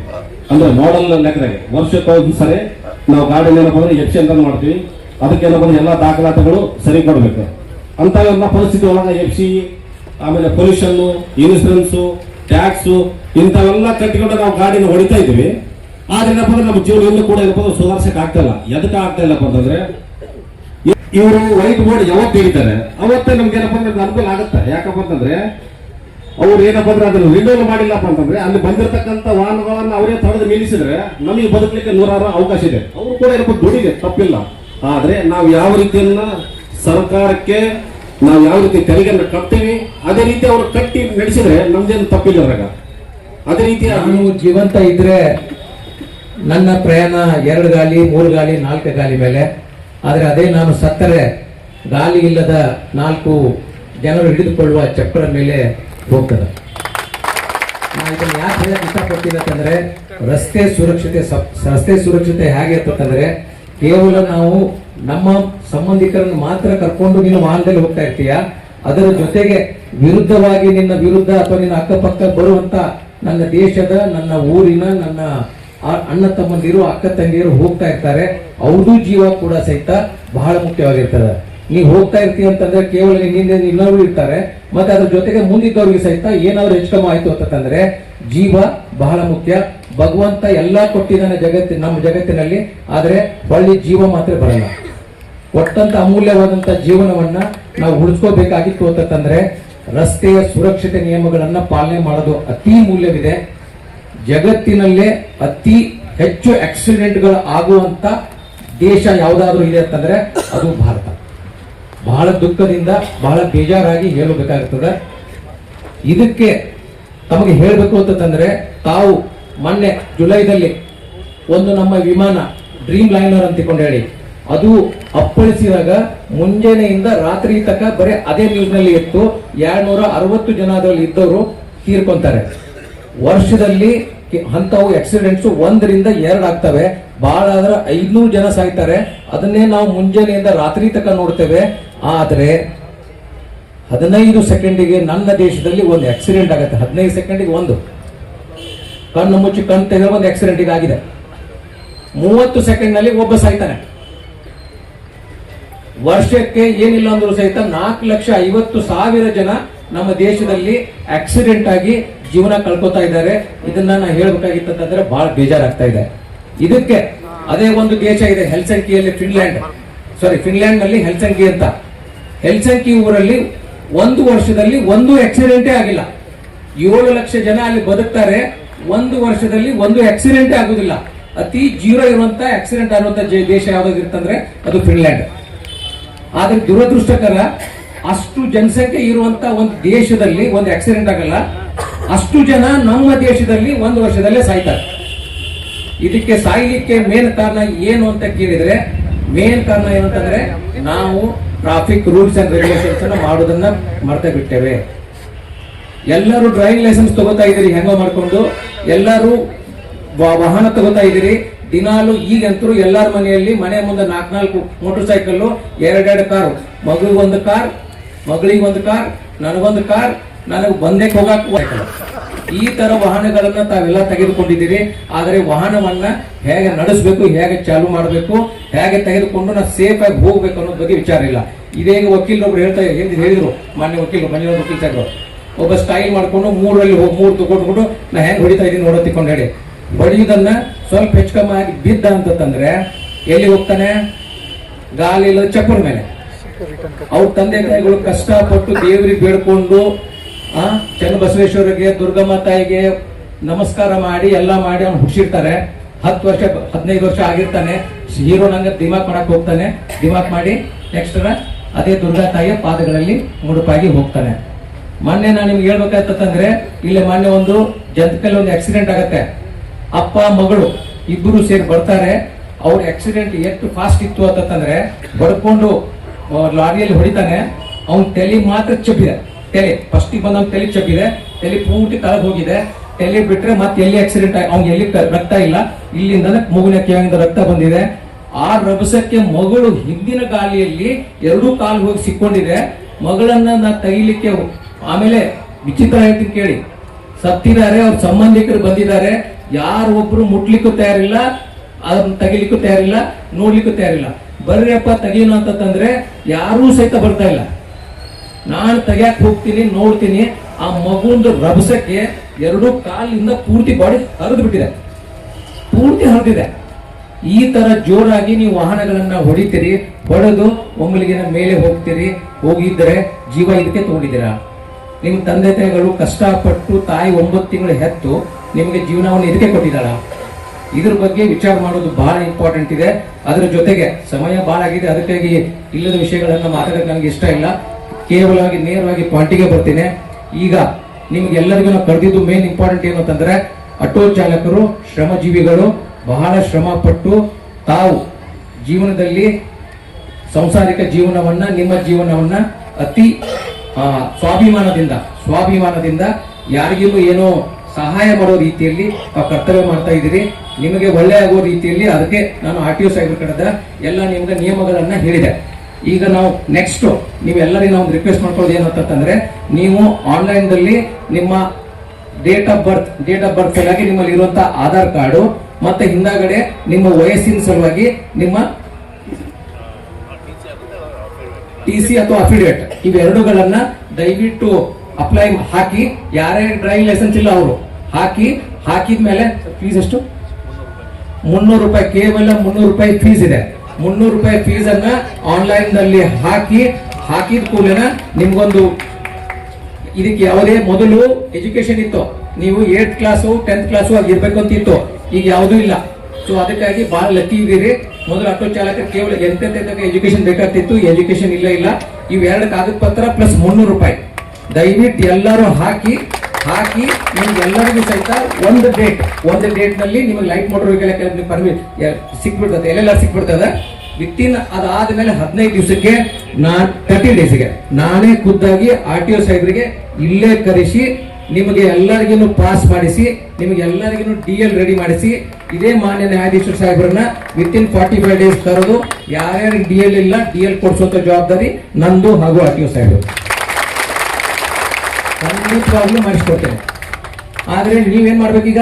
ಅಂದ್ರೆ ಮಾಡಲ್ ಲೆಕ್ಕದಾಗೆ. ವರ್ಷಕ್ಕೆ ಒಂದು ಸರಿ ನಾವು ಗಾಡಿ ಏನಪ್ಪ ಅಂದ್ರೆ ಎಕ್ಸಿ ಅಂತ ಮಾಡ್ತೀವಿ. ಅದಕ್ಕೆ ಏನಪ್ಪ ಅಂದ್ರೆ ಎಲ್ಲ ದಾಖಲಾತಿಗಳು ಸರಿ ಕೊಡ್ಬೇಕು. ಎಲ್ಲ ಪರಿಸ್ಥಿತಿ ಒಳಗೆ ಎಫ್ ಸಿ ಆಮೇಲೆ ಪೊಲ್ಯೂಷನ್ ಇನ್ಸೂರೆನ್ಸ್ ಟ್ಯಾಕ್ಸ್ ಇಂಥವೆಲ್ಲ ಕಟ್ಟಿಕೊಂಡು ನಾವು ಗಾಡಿನ ಹೊಡಿತಾ ಇದ್ದೀವಿ. ಆದ್ರೆ ಏನಪ್ಪ ಅಂದ್ರೆ ನಮ್ಮ ಜೀವನ ಇನ್ನೂ ಕೂಡ ಏನಪ್ಪ ಅಂದ್ರೆ ಸುಧಾರಿಸಕ್ ಆಗ್ತಾ ಇಲ್ಲ. ಎದಕ್ಕೆ ಆಗ್ತಾ ಇಲ್ಲಪ್ಪ ಅಂತಂದ್ರೆ ಇವರು ವೈಟ್ ಬೋರ್ಡ್ ಯಾವತ್ತು ತೆಗಿತಾರೆ ಅವತ್ತೇ ನಮ್ಗೆ ಏನಪ್ಪ ಅಂದ್ರೆ ಅನುಕೂಲ ಆಗುತ್ತೆ. ಯಾಕಪ್ಪ ಅಂತಂದ್ರೆ ಅವ್ರು ಏನಪ್ಪ ಅಂದ್ರೆ ಅದನ್ನು ರಿನೋಲ್ ಮಾಡಿಲ್ಲಪ್ಪ ಅಂತಂದ್ರೆ ಅಲ್ಲಿ ಬಂದಿರತಕ್ಕಂಥ ವಾಹನಗಳನ್ನ ಅವರೇ ತಡೆದು ನಿಲ್ಲಿಸಿದ್ರೆ ನಮಗೆ ಬದುಕಲಿಕ್ಕೆ ನೂರಾರು ಅವಕಾಶ ಇದೆ. ಅವರು ಕೂಡ ಏನಪ್ಪ ದುಡಿದೆ ತಪ್ಪಿಲ್ಲ. ಆದ್ರೆ ನಾವು ಯಾವ ರೀತಿಯನ್ನ ಸರ್ಕಾರಕ್ಕೆ ನಾವು ಯಾವ ರೀತಿ ತೆರಿಗೆಯನ್ನು ಕಟ್ತೀವಿ, ಅದೇ ರೀತಿ ಅವರು ಕಟ್ಟಿ ನಡೆಸಿದ್ರೆ ನಮ್ದೇನು ತಪ್ಪಿಲ್ಲ ಅದ್ರಾಗ ಅದೇ ರೀತಿ ನಾನು ಜೀವಂತ ಇದ್ರೆ ನನ್ನ ಪ್ರಯಾಣ ಎರಡು ಗಾಲಿ, ಮೂರು ಗಾಲಿ, ನಾಲ್ಕು ಗಾಲಿ ಮೇಲೆ. ಆದರೆ ಅದೇ ನಾನು ಸತ್ತರೆ, ಗಾಲಿ ಇಲ್ಲದ ನಾಲ್ಕು ಜನರು ಹಿಡಿದುಕೊಳ್ಳುವ ಚಕ್ರ ಮೇಲೆ ಹೋಗ್ತದೆ ನಾನು ಇದನ್ನ ಯಾಕೆ ಹೇಳಕ್ ಇಷ್ಟಪಡ್ತೀನಿ ಅಂತಂದ್ರೆ, ರಸ್ತೆ ಸುರಕ್ಷತೆ ರಸ್ತೆ ಸುರಕ್ಷತೆ ಹೇಗೆ ಅಂತಂದ್ರೆ ಕೇವಲ ನಾವು ನಮ್ಮ ಸಂಬಂಧಿಕರನ್ನು ಮಾತ್ರ ಕರ್ಕೊಂಡು ನೀನು ವಾಹನದಲ್ಲಿ ಹೋಗ್ತಾ ಇರ್ತೀಯ, ಅದರ ಜೊತೆಗೆ ವಿರುದ್ಧವಾಗಿ ನಿನ್ನ ವಿರುದ್ಧ ಅಥವಾ ನಿನ್ನ ಅಕ್ಕಪಕ್ಕ ಬರುವಂತ ನನ್ನ ದೇಶದ, ನನ್ನ ಊರಿನ, ನನ್ನ ಅಣ್ಣ ತಮ್ಮಂದಿರು, ಅಕ್ಕ ತಂಗಿಯರು ಹೋಗ್ತಾ ಇರ್ತಾರೆ, ಅವ್ರದ್ದು ಜೀವ ಕೂಡ ಸಹಿತ ಬಹಳ ಮುಖ್ಯವಾಗಿರ್ತದೆ. ನೀವು ಹೋಗ್ತಾ ಇರ್ತೀವಿ ಅಂತಂದ್ರೆ ಕೇವಲ ಹಿಂದೆ ಇನ್ನೊಬ್ರು ಇರ್ತಾರೆ, ಮತ್ತೆ ಅದ್ರ ಜೊತೆಗೆ ಮುಂದಿದ್ದವ್ರಿಗೆ ಸಹಿತ ಏನಾದ್ರು ಹೆಚ್ಚು ಆಯ್ತು ಅಂತಂದ್ರೆ ಜೀವ ಬಹಳ ಮುಖ್ಯ. ಭಗವಂತ ಎಲ್ಲಾ ಕೊಟ್ಟಿದ್ದಾನೆ ಜಗತ್ತಿ, ನಮ್ಮ ಜಗತ್ತಿನಲ್ಲಿ, ಆದ್ರೆ ಒಳ್ಳೆ ಜೀವ ಮಾತ್ರ ಬರಲ್ಲ. ಕೊಟ್ಟಂತ ಅಮೂಲ್ಯವಾದಂತ ಜೀವನವನ್ನ ನಾವು ಉಳಿಸ್ಕೋಬೇಕಾಗಿತ್ತು ಅಂತಂದ್ರೆ ರಸ್ತೆಯ ಸುರಕ್ಷತೆ ನಿಯಮಗಳನ್ನ ಪಾಲನೆ ಮಾಡೋದು ಅತಿ ಮೂಲ್ಯವಿದೆ ಜಗತ್ತಿನಲ್ಲೇ ಅತಿ ಹೆಚ್ಚು ಆಕ್ಸಿಡೆಂಟ್ಗಳು ಆಗುವಂತ ದೇಶ ಯಾವುದಾದ್ರೂ ಇದೆ ಅಂತಂದ್ರೆ ಅದು ಭಾರತ. ಬಹಳ ದುಃಖದಿಂದ ಬಹಳ ಬೇಜಾರಾಗಿ ಹೇಳಬೇಕಾಗ್ತದೆ. ಇದಕ್ಕೆ ತಮಗೆ ಹೇಳಬೇಕು ಅಂತಂದ್ರೆ ತಾವು ಮೊನ್ನೆ ಜುಲೈದಲ್ಲಿ ಒಂದು ನಮ್ಮ ವಿಮಾನ ಡ್ರೀಮ್ ಲೈನರ್ ಅಂತ ಹೇಳಿ. ಅದು ಅಪ್ಪಳಿಸಿದಾಗ ಮುಂಜಾನೆಯಿಂದ ರಾತ್ರಿ ತಕ್ಕ ಬರೀ ಅದೇ ನ್ಯೂಸ್ನಲ್ಲಿ ಇತ್ತು. ಎರಡ್ನೂರ ಅರವತ್ತು ಜನ ಅದರಲ್ಲಿ ಇದ್ದವರು ತೀರ್ಕೊಂತಾರೆ. ವರ್ಷದಲ್ಲಿ ಅಂಥವು ಆಕ್ಸಿಡೆಂಟ್ಸ್ ಒಂದರಿಂದ ಎರಡು ಆಗ್ತವೆ. ಬಹಳ ಆದ್ರೆ ಐದ್ನೂರು ಜನ ಸಾಯ್ತಾರೆ. ಅದನ್ನೇ ನಾವು ಮುಂಜಾನೆಯಿಂದ ರಾತ್ರಿ ತನಕ ನೋಡ್ತೇವೆ. ಆದರೆ ಹದಿನೈದು ಸೆಕೆಂಡಿಗೆ ನನ್ನ ದೇಶದಲ್ಲಿ ಒಂದು ಆಕ್ಸಿಡೆಂಟ್ ಆಗುತ್ತೆ. ಹದಿನೈದು ಸೆಕೆಂಡಿಗೆ ಒಂದು. ಕಣ್ಣು ಮುಚ್ಚಿ ಕಣ್ಣು ತೆಗೆದ ಒಂದು ಆಕ್ಸಿಡೆಂಟ್ ಆಗಿದೆ. ಮೂವತ್ತು ಸೆಕೆಂಡ್ನಲ್ಲಿ ಒಬ್ಬ ಸಾಯ್ತಾನೆ. ವರ್ಷಕ್ಕೆ ಏನಿಲ್ಲ ಅಂದ್ರೂ ಸಹಿತ ನಾಲ್ಕು ಲಕ್ಷ ಐವತ್ತು ಸಾವಿರ ಜನ ನಮ್ಮ ದೇಶದಲ್ಲಿ ಆಕ್ಸಿಡೆಂಟ್ ಆಗಿ ಜೀವನ ಕಳ್ಕೊತಾ ಇದ್ದಾರೆ. ಇದನ್ನ ನಾ ಹೇಳ್ಬೇಕಾಗಿತ್ತಂತಂದ್ರೆ ಬಹಳ ಬೇಜಾರಾಗ್ತಾ ಇದೆ. ಇದಕ್ಕೆ ಅದೇ ಒಂದು ದೇಶ ಇದೆ, ಹೆಲ್ಸಂಕಿಯಲ್ಲಿ ಫಿನ್ಲ್ಯಾಂಡ್ ಸಾರಿ ಫಿನ್ಲ್ಯಾಂಡ್ನಲ್ಲಿ ಹೆಲ್ಸಂಕಿ ಅಂತ. ಹೆಲ್ಸಂಕಿ ಊರಲ್ಲಿ ಒಂದು ವರ್ಷದಲ್ಲಿ ಒಂದು ಆಕ್ಸಿಡೆಂಟೇ ಆಗಿಲ್ಲ. ಏಳು ಲಕ್ಷ ಜನ ಅಲ್ಲಿ ಬದುಕ್ತಾರೆ, ಒಂದು ವರ್ಷದಲ್ಲಿ ಒಂದು ಆಕ್ಸಿಡೆಂಟೇ ಆಗುದಿಲ್ಲ. ಅತಿ ಜೀರೋ ಇರುವಂತ ಆಕ್ಸಿಡೆಂಟ್ ಆಗುವಂತ ದೇಶ ಯಾವ್ದಾದ್ರು ಇರ್ತಂದ್ರೆ ಅದು ಫಿನ್ಲ್ಯಾಂಡ್ ಆದ್ರೆ ದುರದೃಷ್ಟಕರ ಅಷ್ಟು ಜನಸಂಖ್ಯೆ ಇರುವಂತ ಒಂದು ದೇಶದಲ್ಲಿ ಒಂದು ಆಕ್ಸಿಡೆಂಟ್ ಆಗಲ್ಲ. ಅಷ್ಟು ಜನ ನಮ್ಮ ದೇಶದಲ್ಲಿ ಒಂದು ವರ್ಷದಲ್ಲೇ ಸಾಯ್ತಾರೆ. ಇದಕ್ಕೆ ಸಾಯ್ಲಿಕ್ಕೆ ಮೇನ್ ಕಾರಣ ಏನು ಅಂತ ಕೇಳಿದ್ರೆ, ಮೇನ್ ಕಾರಣ ಏನಂತಂದ್ರೆ ನಾವು ಟ್ರಾಫಿಕ್ ರೂಲ್ಸ್ ಅಂಡ್ ರೆಗ್ಯುಲೇಷನ್ಸ್ ಅನ್ನ ಮಾಡೋದನ್ನ ಮರ್ತ ಬಿಟ್ಟೇವೆ. ಎಲ್ಲರೂ ಡ್ರೈವಿಂಗ್ ಲೈಸೆನ್ಸ್ ತಗೋತಾ ಇದ್ದೀರಿ, ಹೆಂಗ ಮಾಡ್ಕೊಂಡು. ಎಲ್ಲರೂ ವಾಹನ ತಗೋತಾ ಇದ್ದೀರಿ. ದಿನಾಲು ಈಗಂತೂ ಎಲ್ಲಾರ ಮನೆಯಲ್ಲಿ ಮನೆ ಮುಂದೆ ನಾಲ್ಕು ನಾಲ್ಕು ಮೋಟರ್ ಸೈಕಲ್ ಎರಡೆರಡು ಕಾರು. ಮಗುವಿಗೆ ಒಂದು ಕಾರ್, ಮಗಳಿಗೆ ಒಂದು ಕಾರ್, ನನಗೊಂದು ಕಾರ್, ನನಗೆ ಬಂದೇ ಹೋಗಕ್ ಸೈಕಲ್ ಈ ತರ ವಾಹನಗಳನ್ನ ತಾವೆಲ್ಲ ತೆಗೆದುಕೊಂಡಿದ್ದೀರಿ. ಆದರೆ ವಾಹನವನ್ನ ಹೇಗೆ ನಡೆಸಬೇಕು ಹೇಗೆ ಚಾಲು ಮಾಡಬೇಕು ಹೇಗೆ ತೆಗೆದುಕೊಂಡು ನಾವು ಸೇಫ್ ಆಗಿ ಹೋಗ್ಬೇಕು ಅನ್ನೋದ್ ಬಗ್ಗೆ ವಿಚಾರ ಇಲ್ಲ. ಇದೇ ವಕೀಲರೊಬ್ರು ಹೇಳ್ತಾ ಹೇಳಿದ್ರು ಹೇಳಿದ್ರು ಮಾನ್ಯ ವಕೀಲರು ಮಂಜುನಾಥ್ ವಕೀಲ್ ತಗೋ ಒಬ್ಬ ಸ್ಟೈಲ್ ಮಾಡ್ಕೊಂಡು ಮೂರಲ್ಲಿ ಹೋಗಿ ಮೂರು ತಗೊಂಡ್ಬಿಟ್ಟು ನಾ ಹೆಂಗ್ ಹೊಡಿತಾ ಇದೀನಿ ನೋಡೋ ತಿಕ್ಕೊಂಡು ಹೇಳಿ. ಹೊಡಿಯುವುದನ್ನ ಸ್ವಲ್ಪ ಹೆಚ್ಚು ಆಗಿ ಬಿದ್ದ ಅಂತಂದ್ರೆ ಎಲ್ಲಿ ಹೋಗ್ತಾನೆ? ಗಾಲಿ ಇಲ್ಲ ಚಪ್ಪಲ್ ಮೇಲೆ ಅವ್ರ ತಂದೆ ತಾಯಿಗಳು ಕಷ್ಟಪಟ್ಟು ದೇವರಿಗೆ ಬೇಡ್ಕೊಂಡು ಆ? ಚನ್ನಬಸವೇಶ್ವರಿಗೆ ದುರ್ಗಮ್ಮ ತಾಯಿಗೆ ನಮಸ್ಕಾರ ಮಾಡಿ, ಎಲ್ಲ ಮಾಡಿ ಅವ್ನು ಹುಡ್ಸಿರ್ತಾರೆ ಹತ್ತು ವರ್ಷ, ಹದಿನೈದು ವರ್ಷ ಆಗಿರ್ತಾನೆ. ಹೀರೋ ನಂಗೆ ದಿಮಾಕ್ ಮಾಡಕ್ ಹೋಗ್ತಾನೆ. ದಿಮಾಕ್ ಮಾಡಿ ನೆಕ್ಸ್ಟ್ ಅದೇ ದುರ್ಗಾ ತಾಯಿಯ ಪಾದಗಳಲ್ಲಿ ಮುಡುಪಾಗಿ ಹೋಗ್ತಾನೆ. ಮೊನ್ನೆ ನಾನು ನಿಮ್ಗೆ ಹೇಳ್ಬೇಕಾಯ್ತಂದ್ರೆ ಇಲ್ಲಿ ಮೊನ್ನೆ ಒಂದು ಜಂತಕಲ್ಲಿ ಒಂದು ಆಕ್ಸಿಡೆಂಟ್ ಆಗತ್ತೆ. ಅಪ್ಪ, ಮಗಳು ಇಬ್ಬರು ಸೇರಿ ಬರ್ತಾರೆ. ಅವ್ರ ಆಕ್ಸಿಡೆಂಟ್ ಎಷ್ಟು ಫಾಸ್ಟ್ ಇತ್ತು ಅಂತಂದ್ರೆ ಬಡ್ಕೊಂಡು ಲಾರಿಯಲ್ಲಿ ಹೊಡಿತಾನೆ. ಅವ್ನ ತಲೆ ಮಾತ್ರ ಚಪ್ಪಿದೆ ತಲೆ ಫಸ್ಟ್ ಬಂದ ತಲೆ ಚಪ್ಪಿದೆ. ತಲೆ ಪೂರ್ತಿ ತಳಗ್ ಹೋಗಿದೆ. ತಲೆ ಬಿಟ್ರೆ ಮತ್ತೆ ಎಲ್ಲಿ ಆಕ್ಸಿಡೆಂಟ್ ಅವ್ನಿಗೆ ಎಲ್ಲಿ ರಕ್ತ ಇಲ್ಲ. ಇಲ್ಲಿಂದ ಮಗುನ ಕೇಳಿಂದ ರಕ್ತ ಬಂದಿದೆ. ಆ ರಭಸಕ್ಕೆ ಮಗಳು ಹಿಂದಿನ ಗಾಲಿಯಲ್ಲಿ ಎರಡೂ ಕಾಲು ಹೋಗಿ ಸಿಕ್ಕೊಂಡಿದೆ. ಮಗಳನ್ನ ನಾ ತೆಗಿಲಿಕ್ಕೆ ಆಮೇಲೆ ವಿಚಿತ್ರ ಹೇಳ್ತೀನಿ ಕೇಳಿ. ಸತ್ತಿದ್ದಾರೆ, ಅವ್ರ ಸಂಬಂಧಿಕರು ಬಂದಿದ್ದಾರೆ. ಯಾರು ಒಬ್ರು ಮುಟ್ಲಿಕ್ಕೂ ತಯಾರಿಲ್ಲ ಅದನ್ನ ತೆಗಿಲಿಕ್ಕೂ ತಯಾರಿಲ್ಲ, ನೋಡ್ಲಿಕ್ಕೂ ತಯಾರಿಲ್ಲ. ಬರ್ರಿಯಪ್ಪ ತೆಗೀನು ಅಂತಂದ್ರೆ ಯಾರೂ ಸಹಿತ ಬರ್ತಾ ಇಲ್ಲ. ನಾನು ತೆಗ್ಯಾಕ್ ಹೋಗ್ತೀನಿ, ನೋಡ್ತೀನಿ. ಆ ಮಗುಂದು ರಭಸಕ್ಕೆ ಎರಡು ಕಾಲಿಂದ ಪೂರ್ತಿ ಬಾಡಿ ಹರಿದು ಬಿಟ್ಟಿದೆ. ಪೂರ್ತಿ ಹರಿದಿದೆ. ಈ ತರ ಜೋರಾಗಿ ನೀವು ವಾಹನಗಳನ್ನ ಹೊಡಿತೀರಿ, ಹೊಡೆದು ಒಮ್ಮಲಿಗಿನ ಮೇಲೆ ಹೋಗ್ತೀರಿ, ಹೋಗಿದ್ರೆ ಜೀವ ಇದಕ್ಕೆ ತಗೊಂಡಿದ್ದೀರಾ? ನಿಮ್ ತಂದೆ ತಾಯಿಗಳು ಕಷ್ಟಪಟ್ಟು ತಾಯಿ ಒಂಬತ್ತು ತಿಂಗಳು ಹೆತ್ತು, ನಿಮಗೆ ಜೀವನವನ್ನು ಇದಕ್ಕೆ ಕೊಟ್ಟಿದ್ದಾಳ? ಇದ್ರ ಬಗ್ಗೆ ವಿಚಾರ ಮಾಡೋದು ಬಹಳ ಇಂಪಾರ್ಟೆಂಟ್ ಇದೆ. ಅದರ ಜೊತೆಗೆ ಸಮಯ ಬಹಳ ಆಗಿದೆ. ಅದಕ್ಕಾಗಿ ಇಲ್ಲದ ವಿಷಯಗಳನ್ನ ಮಾತಾಡೋಕೆ ನನಗೆ ಇಷ್ಟ ಇಲ್ಲ. ಕೇವಲವಾಗಿ ನೇರವಾಗಿ ಪಾಯಿಂಟಿಗೆ ಬರ್ತೀನಿ. ಈಗ ನಿಮ್ಗೆಲ್ಲರಿಗೂ ನಾವು ಕರೆದಿದ್ದು ಮೇನ್ ಇಂಪಾರ್ಟೆಂಟ್ ಏನು ಅಂತಂದ್ರೆ ಆಟೋ ಚಾಲಕರು, ಶ್ರಮಜೀವಿಗಳು, ಬಹಳ ಶ್ರಮ ಪಟ್ಟು ತಾವು ಜೀವನದಲ್ಲಿ ಸಂಸಾರಿಕ ಜೀವನವನ್ನ, ನಿಮ್ಮ ಜೀವನವನ್ನ ಅತಿ ಸ್ವಾಭಿಮಾನದಿಂದ ಸ್ವಾಭಿಮಾನದಿಂದ ಯಾರಿಗೂ ಏನೋ ಸಹಾಯ ಮಾಡೋ ರೀತಿಯಲ್ಲಿ ಆ ಕರ್ತವ್ಯ ಮಾಡ್ತಾ ಇದ್ದೀರಿ. ನಿಮಗೆ ಒಳ್ಳೆ ಆಗೋ ರೀತಿಯಲ್ಲಿ ಅದಕ್ಕೆ ನಾನು ಆರ್ ಟಿ ಒ ಸಾಹೇಬ್ರ ಕಡೆದ ಎಲ್ಲ ನಿಮ್ಗೆ ನಿಯಮಗಳನ್ನ ಹೇಳಿದೆ. ಈಗ ನಾವು ನೆಕ್ಸ್ಟ್ ನೀವೆಲ್ಲರಿಗೂ ನಾವು ರಿಕ್ವೆಸ್ಟ್ ಮಾಡ್ಕೊಳ್ಳೋದು ಏನು ಅಂತಂದ್ರೆ ನೀವು ಆನ್ಲೈನ್ ದಲ್ಲಿ ನಿಮ್ಮ date of birth date of birth ಸಲುವಾಗಿ ನಿಮ್ಮಲ್ಲಿ ಇರುವಂತಹ ಆಧಾರ್ ಕಾರ್ಡು, ಮತ್ತೆ ಹಿಂದಾಗಡೆ ನಿಮ್ಮ ವಯಸ್ಸಿನ ಸಲುವಾಗಿ ನಿಮ್ಮ ಟಿ ಸಿ ಅಥವಾ ಅಫಿಡೇಟ್ ಇವೆರಡುಗಳನ್ನ ದಯವಿಟ್ಟು ಅಪ್ಲೈ ಹಾಕಿ, ಯಾರೇ ಡ್ರೈವಿಂಗ್ ಲೈಸೆನ್ಸ್ ಇಲ್ಲ ಅವರು, ಹಾಕಿ ಹಾಕಿದ ಮೇಲೆ ಫೀಸ್ ಎಷ್ಟು? ಮುನ್ನೂರು ರೂಪಾಯಿ. ಕೇವಲ ಮುನ್ನೂರು ರೂಪಾಯಿ ಫೀಸ್ ಇದೆ. ಮುನ್ನೂರು ರೂಪಾಯಿ ಫೀಸ್ ಅನ್ನ ಆನ್ಲೈನ್ನಲ್ಲಿ ಹಾಕಿ, ಹಾಕಿದ ಕೂಡಲೇ ನಿಮ್ಗೊಂದು ಇದಕ್ಕೆ ಯಾವುದೇ ಮೊದಲು ಎಜುಕೇಶನ್ ಇತ್ತು. ನೀವು ಏಟ್ ಕ್ಲಾಸು ಟೆಂತ್ ಕ್ಲಾಸು ಆಗಿರ್ಬೇಕು ಅಂತ ಇತ್ತು. ಈಗ ಯಾವುದೂ ಇಲ್ಲ. ಸೊ ಅದಕ್ಕಾಗಿ ಬಹಳ ಲಕ್ಕಿ ಇದೀರಿ. ಮೊದಲು ಆಟೋ ಚಾಲಕ ಕೇವಲ ಎಂತೆಂತ ಎಜುಕೇಶನ್ ಬೇಕಾಗ್ತಿತ್ತು. ಎಜುಕೇಶನ್ ಇಲ್ಲ ಇಲ್ಲ. ಇವೆರಡು ಕಾಗದ ಪತ್ರ ಪ್ಲಸ್ ಮುನ್ನೂರು ರೂಪಾಯಿ. ದಯವಿಟ್ಟು ಎಲ್ಲರೂ ಹಾಕಿ ಹಾಕಿ ನಿಮ್ಗೆಲ್ಲರಿಗೂ ಸಹಿತ ಒಂದು ಡೇಟ್ ಒಂದು ಡೇಟ್ನಲ್ಲಿ ನಿಮಗೆ ಲೈಟ್ ಮೋಟರ್ ವೆಹಿಕಲ್ ಪರ್ಮಿಟ್ ಸಿಕ್ಬಿಡ್ತದೆ, ಎಲ್ಲೆಲ್ಲ ಸಿಕ್ಬಿಡ್ತದೆ? ವಿತ್ ಇನ್ ಅದಾದ್ಮೇಲೆ ಹದಿನೈದು ದಿವಸಕ್ಕೆ ನಾನ್ ತರ್ಟಿ ಡೇಸಿಗೆ ನಾನೇ ಖುದ್ದಾಗಿ ಆರ್ ಟಿ ಒ ಸಾಹೇಬರಿಗೆ ಇಲ್ಲೇ ಕರೆಸಿ, ನಿಮಗೆ ಎಲ್ಲರಿಗೂ ಪಾಸ್ ಮಾಡಿಸಿ, ನಿಮಗೆ ಎಲ್ಲರಿಗೂ ಡಿ ಎಲ್ ರೆಡಿ ಮಾಡಿಸಿ, ಇದೇ ಮಾನ್ಯ ನ್ಯಾಯಾಧೀಶರು ಸಾಹೇಬರನ್ನ within forty five days ತರೋದು, ಯಾರ್ಯಾರಿಗೆ ಡಿ ಎಲ್ ಇಲ್ಲ ಡಿ ಎಲ್ ಕೊಡಿಸುವಂತ ಜವಾಬ್ದಾರಿ ನಂದು ಹಾಗೂ ಆರ್ ಟಿ ಒ ಸಾಹೇಬರು ಖಂಡಿತವಾಗ್ಲೂ ಮಾಡಿಸ್ಕೊಡ್ತೇನೆ ಆದ್ರೆ ನೀವೇನ್ ಮಾಡ್ಬೇಕೀಗ?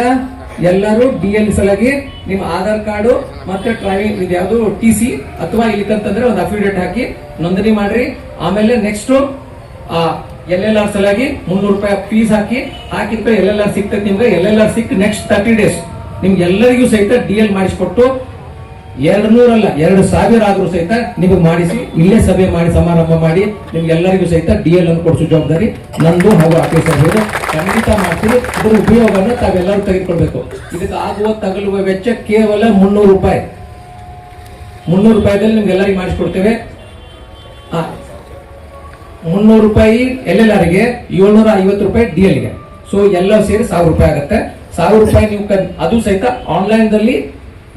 ಎಲ್ಲರೂ ಡಿ ಎಲ್ ಸಲಾಗಿ ನಿಮ್ಮ ಆಧಾರ್ ಕಾರ್ಡು ಮತ್ತೆ ಡ್ರೈವಿಂಗ್ ಇದು ಯಾವುದು ಟಿ ಸಿ ಅಥವಾ ಇಲ್ಲಿತ್ತಂತಂದ್ರೆ ಒಂದು ಅಫಿಡೇಟ್ ಹಾಕಿ ನೋಂದಣಿ ಮಾಡ್ರಿ. ಆಮೇಲೆ ನೆಕ್ಸ್ಟ್ ಎಲ್ ಎಲ್ ಆರ್ ಸಲಾಗಿ ಮುನ್ನೂರು ರೂಪಾಯಿ ಫೀಸ್ ಹಾಕಿ ಹಾಕಿದ್ರೆ ಎಲ್ ಎಲ್ ಆರ್ ಸಿಕ್ತೈತೆ ನಿಮ್ಗೆ. ಎಲ್ ಎಲ್ ಆರ್ ಸಿಕ್ ನೆಕ್ಸ್ಟ್ ತರ್ಟಿ ಡೇಸ್ ನಿಮ್ಗೆ ಎಲ್ಲರಿಗೂ ಸಹಿತ ಡಿ ಎಲ್ ಮಾಡಿಸ್ಕೊಟ್ಟು ಎರಡು ನೂರಲ್ಲ ಎರಡು ಸಾವಿರ ಆದ್ರೂ ಸಹಿತ ನಿಮಗೆ ಮಾಡಿಸಿ, ಇಲ್ಲೇ ಸಭೆ ಮಾಡಿ, ಸಮಾರಂಭ ಮಾಡಿ, ನಿಮ್ಗೆಲ್ಲರಿಗೂ ಸಹಿತ ಡಿ ಎಲ್ ಅನ್ನು ಕೊಡಿಸೋ ಜವಾಬ್ದಾರಿ ನಂದು ಹಾಗೂ ಆಫೀಸ್ ಅವರು ಖಂಡಿತ ಮಾಡ್ತೀವಿ. ಇದರ ಉಪಯೋಗವನ್ನು ತಾವೆಲ್ಲರೂ ತೆಗೆದುಕೊಳ್ಬೇಕು. ಇದಕ್ಕೆ ಆಗುವ ತಗಲುವ ವೆಚ್ಚ ಕೇವಲ ಮುನ್ನೂರು ರೂಪಾಯಿ. ಮುನ್ನೂರು ರೂಪಾಯಿದಲ್ಲಿ ನಿಮ್ಗೆಲ್ಲರಿಗೂ ಮಾಡಿಸ್ಕೊಡ್ತೇವೆ. ಮುನ್ನೂರು ರೂಪಾಯಿ ಎಲ್ ಎಲ್ ಆರ್ಗೆ, ಏಳ್ನೂರ ಐವತ್ತು ರೂಪಾಯಿ ಡಿ ಎಲ್ಗೆ ಸೊ ಎಲ್ಲ ಸೇರಿ ಸಾವಿರ ರೂಪಾಯಿ ಆಗುತ್ತೆ. ಸಾವಿರ ರೂಪಾಯಿ ನೀವು ಅದು ಸಹಿತ ಆನ್ಲೈನ್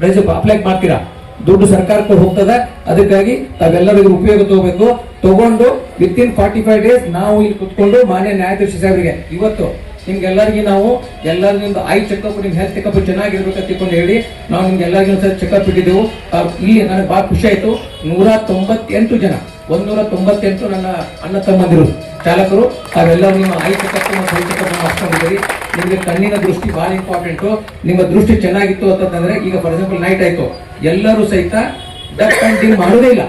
ದಲ್ಲಿ ಅಪ್ಲೈ ಮಾಡ್ತೀರಾ? ದುಡ್ಡು ಸರ್ಕಾರಕ್ಕೆ ಹೋಗ್ತದೆ, ಅದಕ್ಕಾಗಿ ತಾವೆಲ್ಲರಿಗೂ ಉಪಯೋಗ ತಗೋಬೇಕು. ತಗೊಂಡು within forty five days ನಾವು ಇಲ್ಲಿ ಕುತ್ಕೊಂಡು ಮಾನ್ಯ ನ್ಯಾಯಾಧೀಶ ಸಾಹೇಬರಿಗೆ, ಇವತ್ತು ನಿಮ್ಗೆಲ್ಲರಿಗೂ ನಾವು ಎಲ್ಲರಿಗೂ ಐ ಚೆಕಪ್ ನಿಮ್ ಹೆಲ್ತ್ ಚೆಕಪ್ ಚೆನ್ನಾಗಿರ್ಬೇಕು ತಿಳ್ಕೊಂಡು ಹೇಳಿ, ನಾವು ನಿಮ್ಗೆ ಎಲ್ಲರಿಗೂ ಚೆಕಪ್ ಇಟ್ಟಿದ್ದೆವು. ಇಲ್ಲಿ ನನಗೆ ಬಹಳ ಖುಷಿ ಆಯ್ತು. ನೂರ ತೊಂಬತ್ತೆಂಟು ಜನ ಒಂದೂರ ತೊಂಬತ್ತೆಂಟು ನನ್ನ ಅಣ್ಣ ತಮ್ಮಂದಿರು ಚಾಲಕರು. ತಾವೆಲ್ಲರೂ ನಿಮ್ಮ ಆಯ್ಕೆ ಚೆಕಪ್ ಮತ್ತು ಮಾಡಿಸ್ಕೊಂಡಿದ್ದೀರಿ ನಿಮಗೆ ಕಣ್ಣಿನ ದೃಷ್ಟಿ ಭಾಳ ಇಂಪಾರ್ಟೆಂಟು ನಿಮ್ಮ ದೃಷ್ಟಿ ಚೆನ್ನಾಗಿತ್ತು ಅಂತಂದ್ರೆ ಈಗ ಫಾರ್ ಎಕ್ಸಾಂಪಲ್ ನೈಟ್ ಆಯಿತು. ಎಲ್ಲರೂ ಸಹಿತ ಡಕ್ ಅಂಡ್ ಮಾಡೋದೇ ಇಲ್ಲ.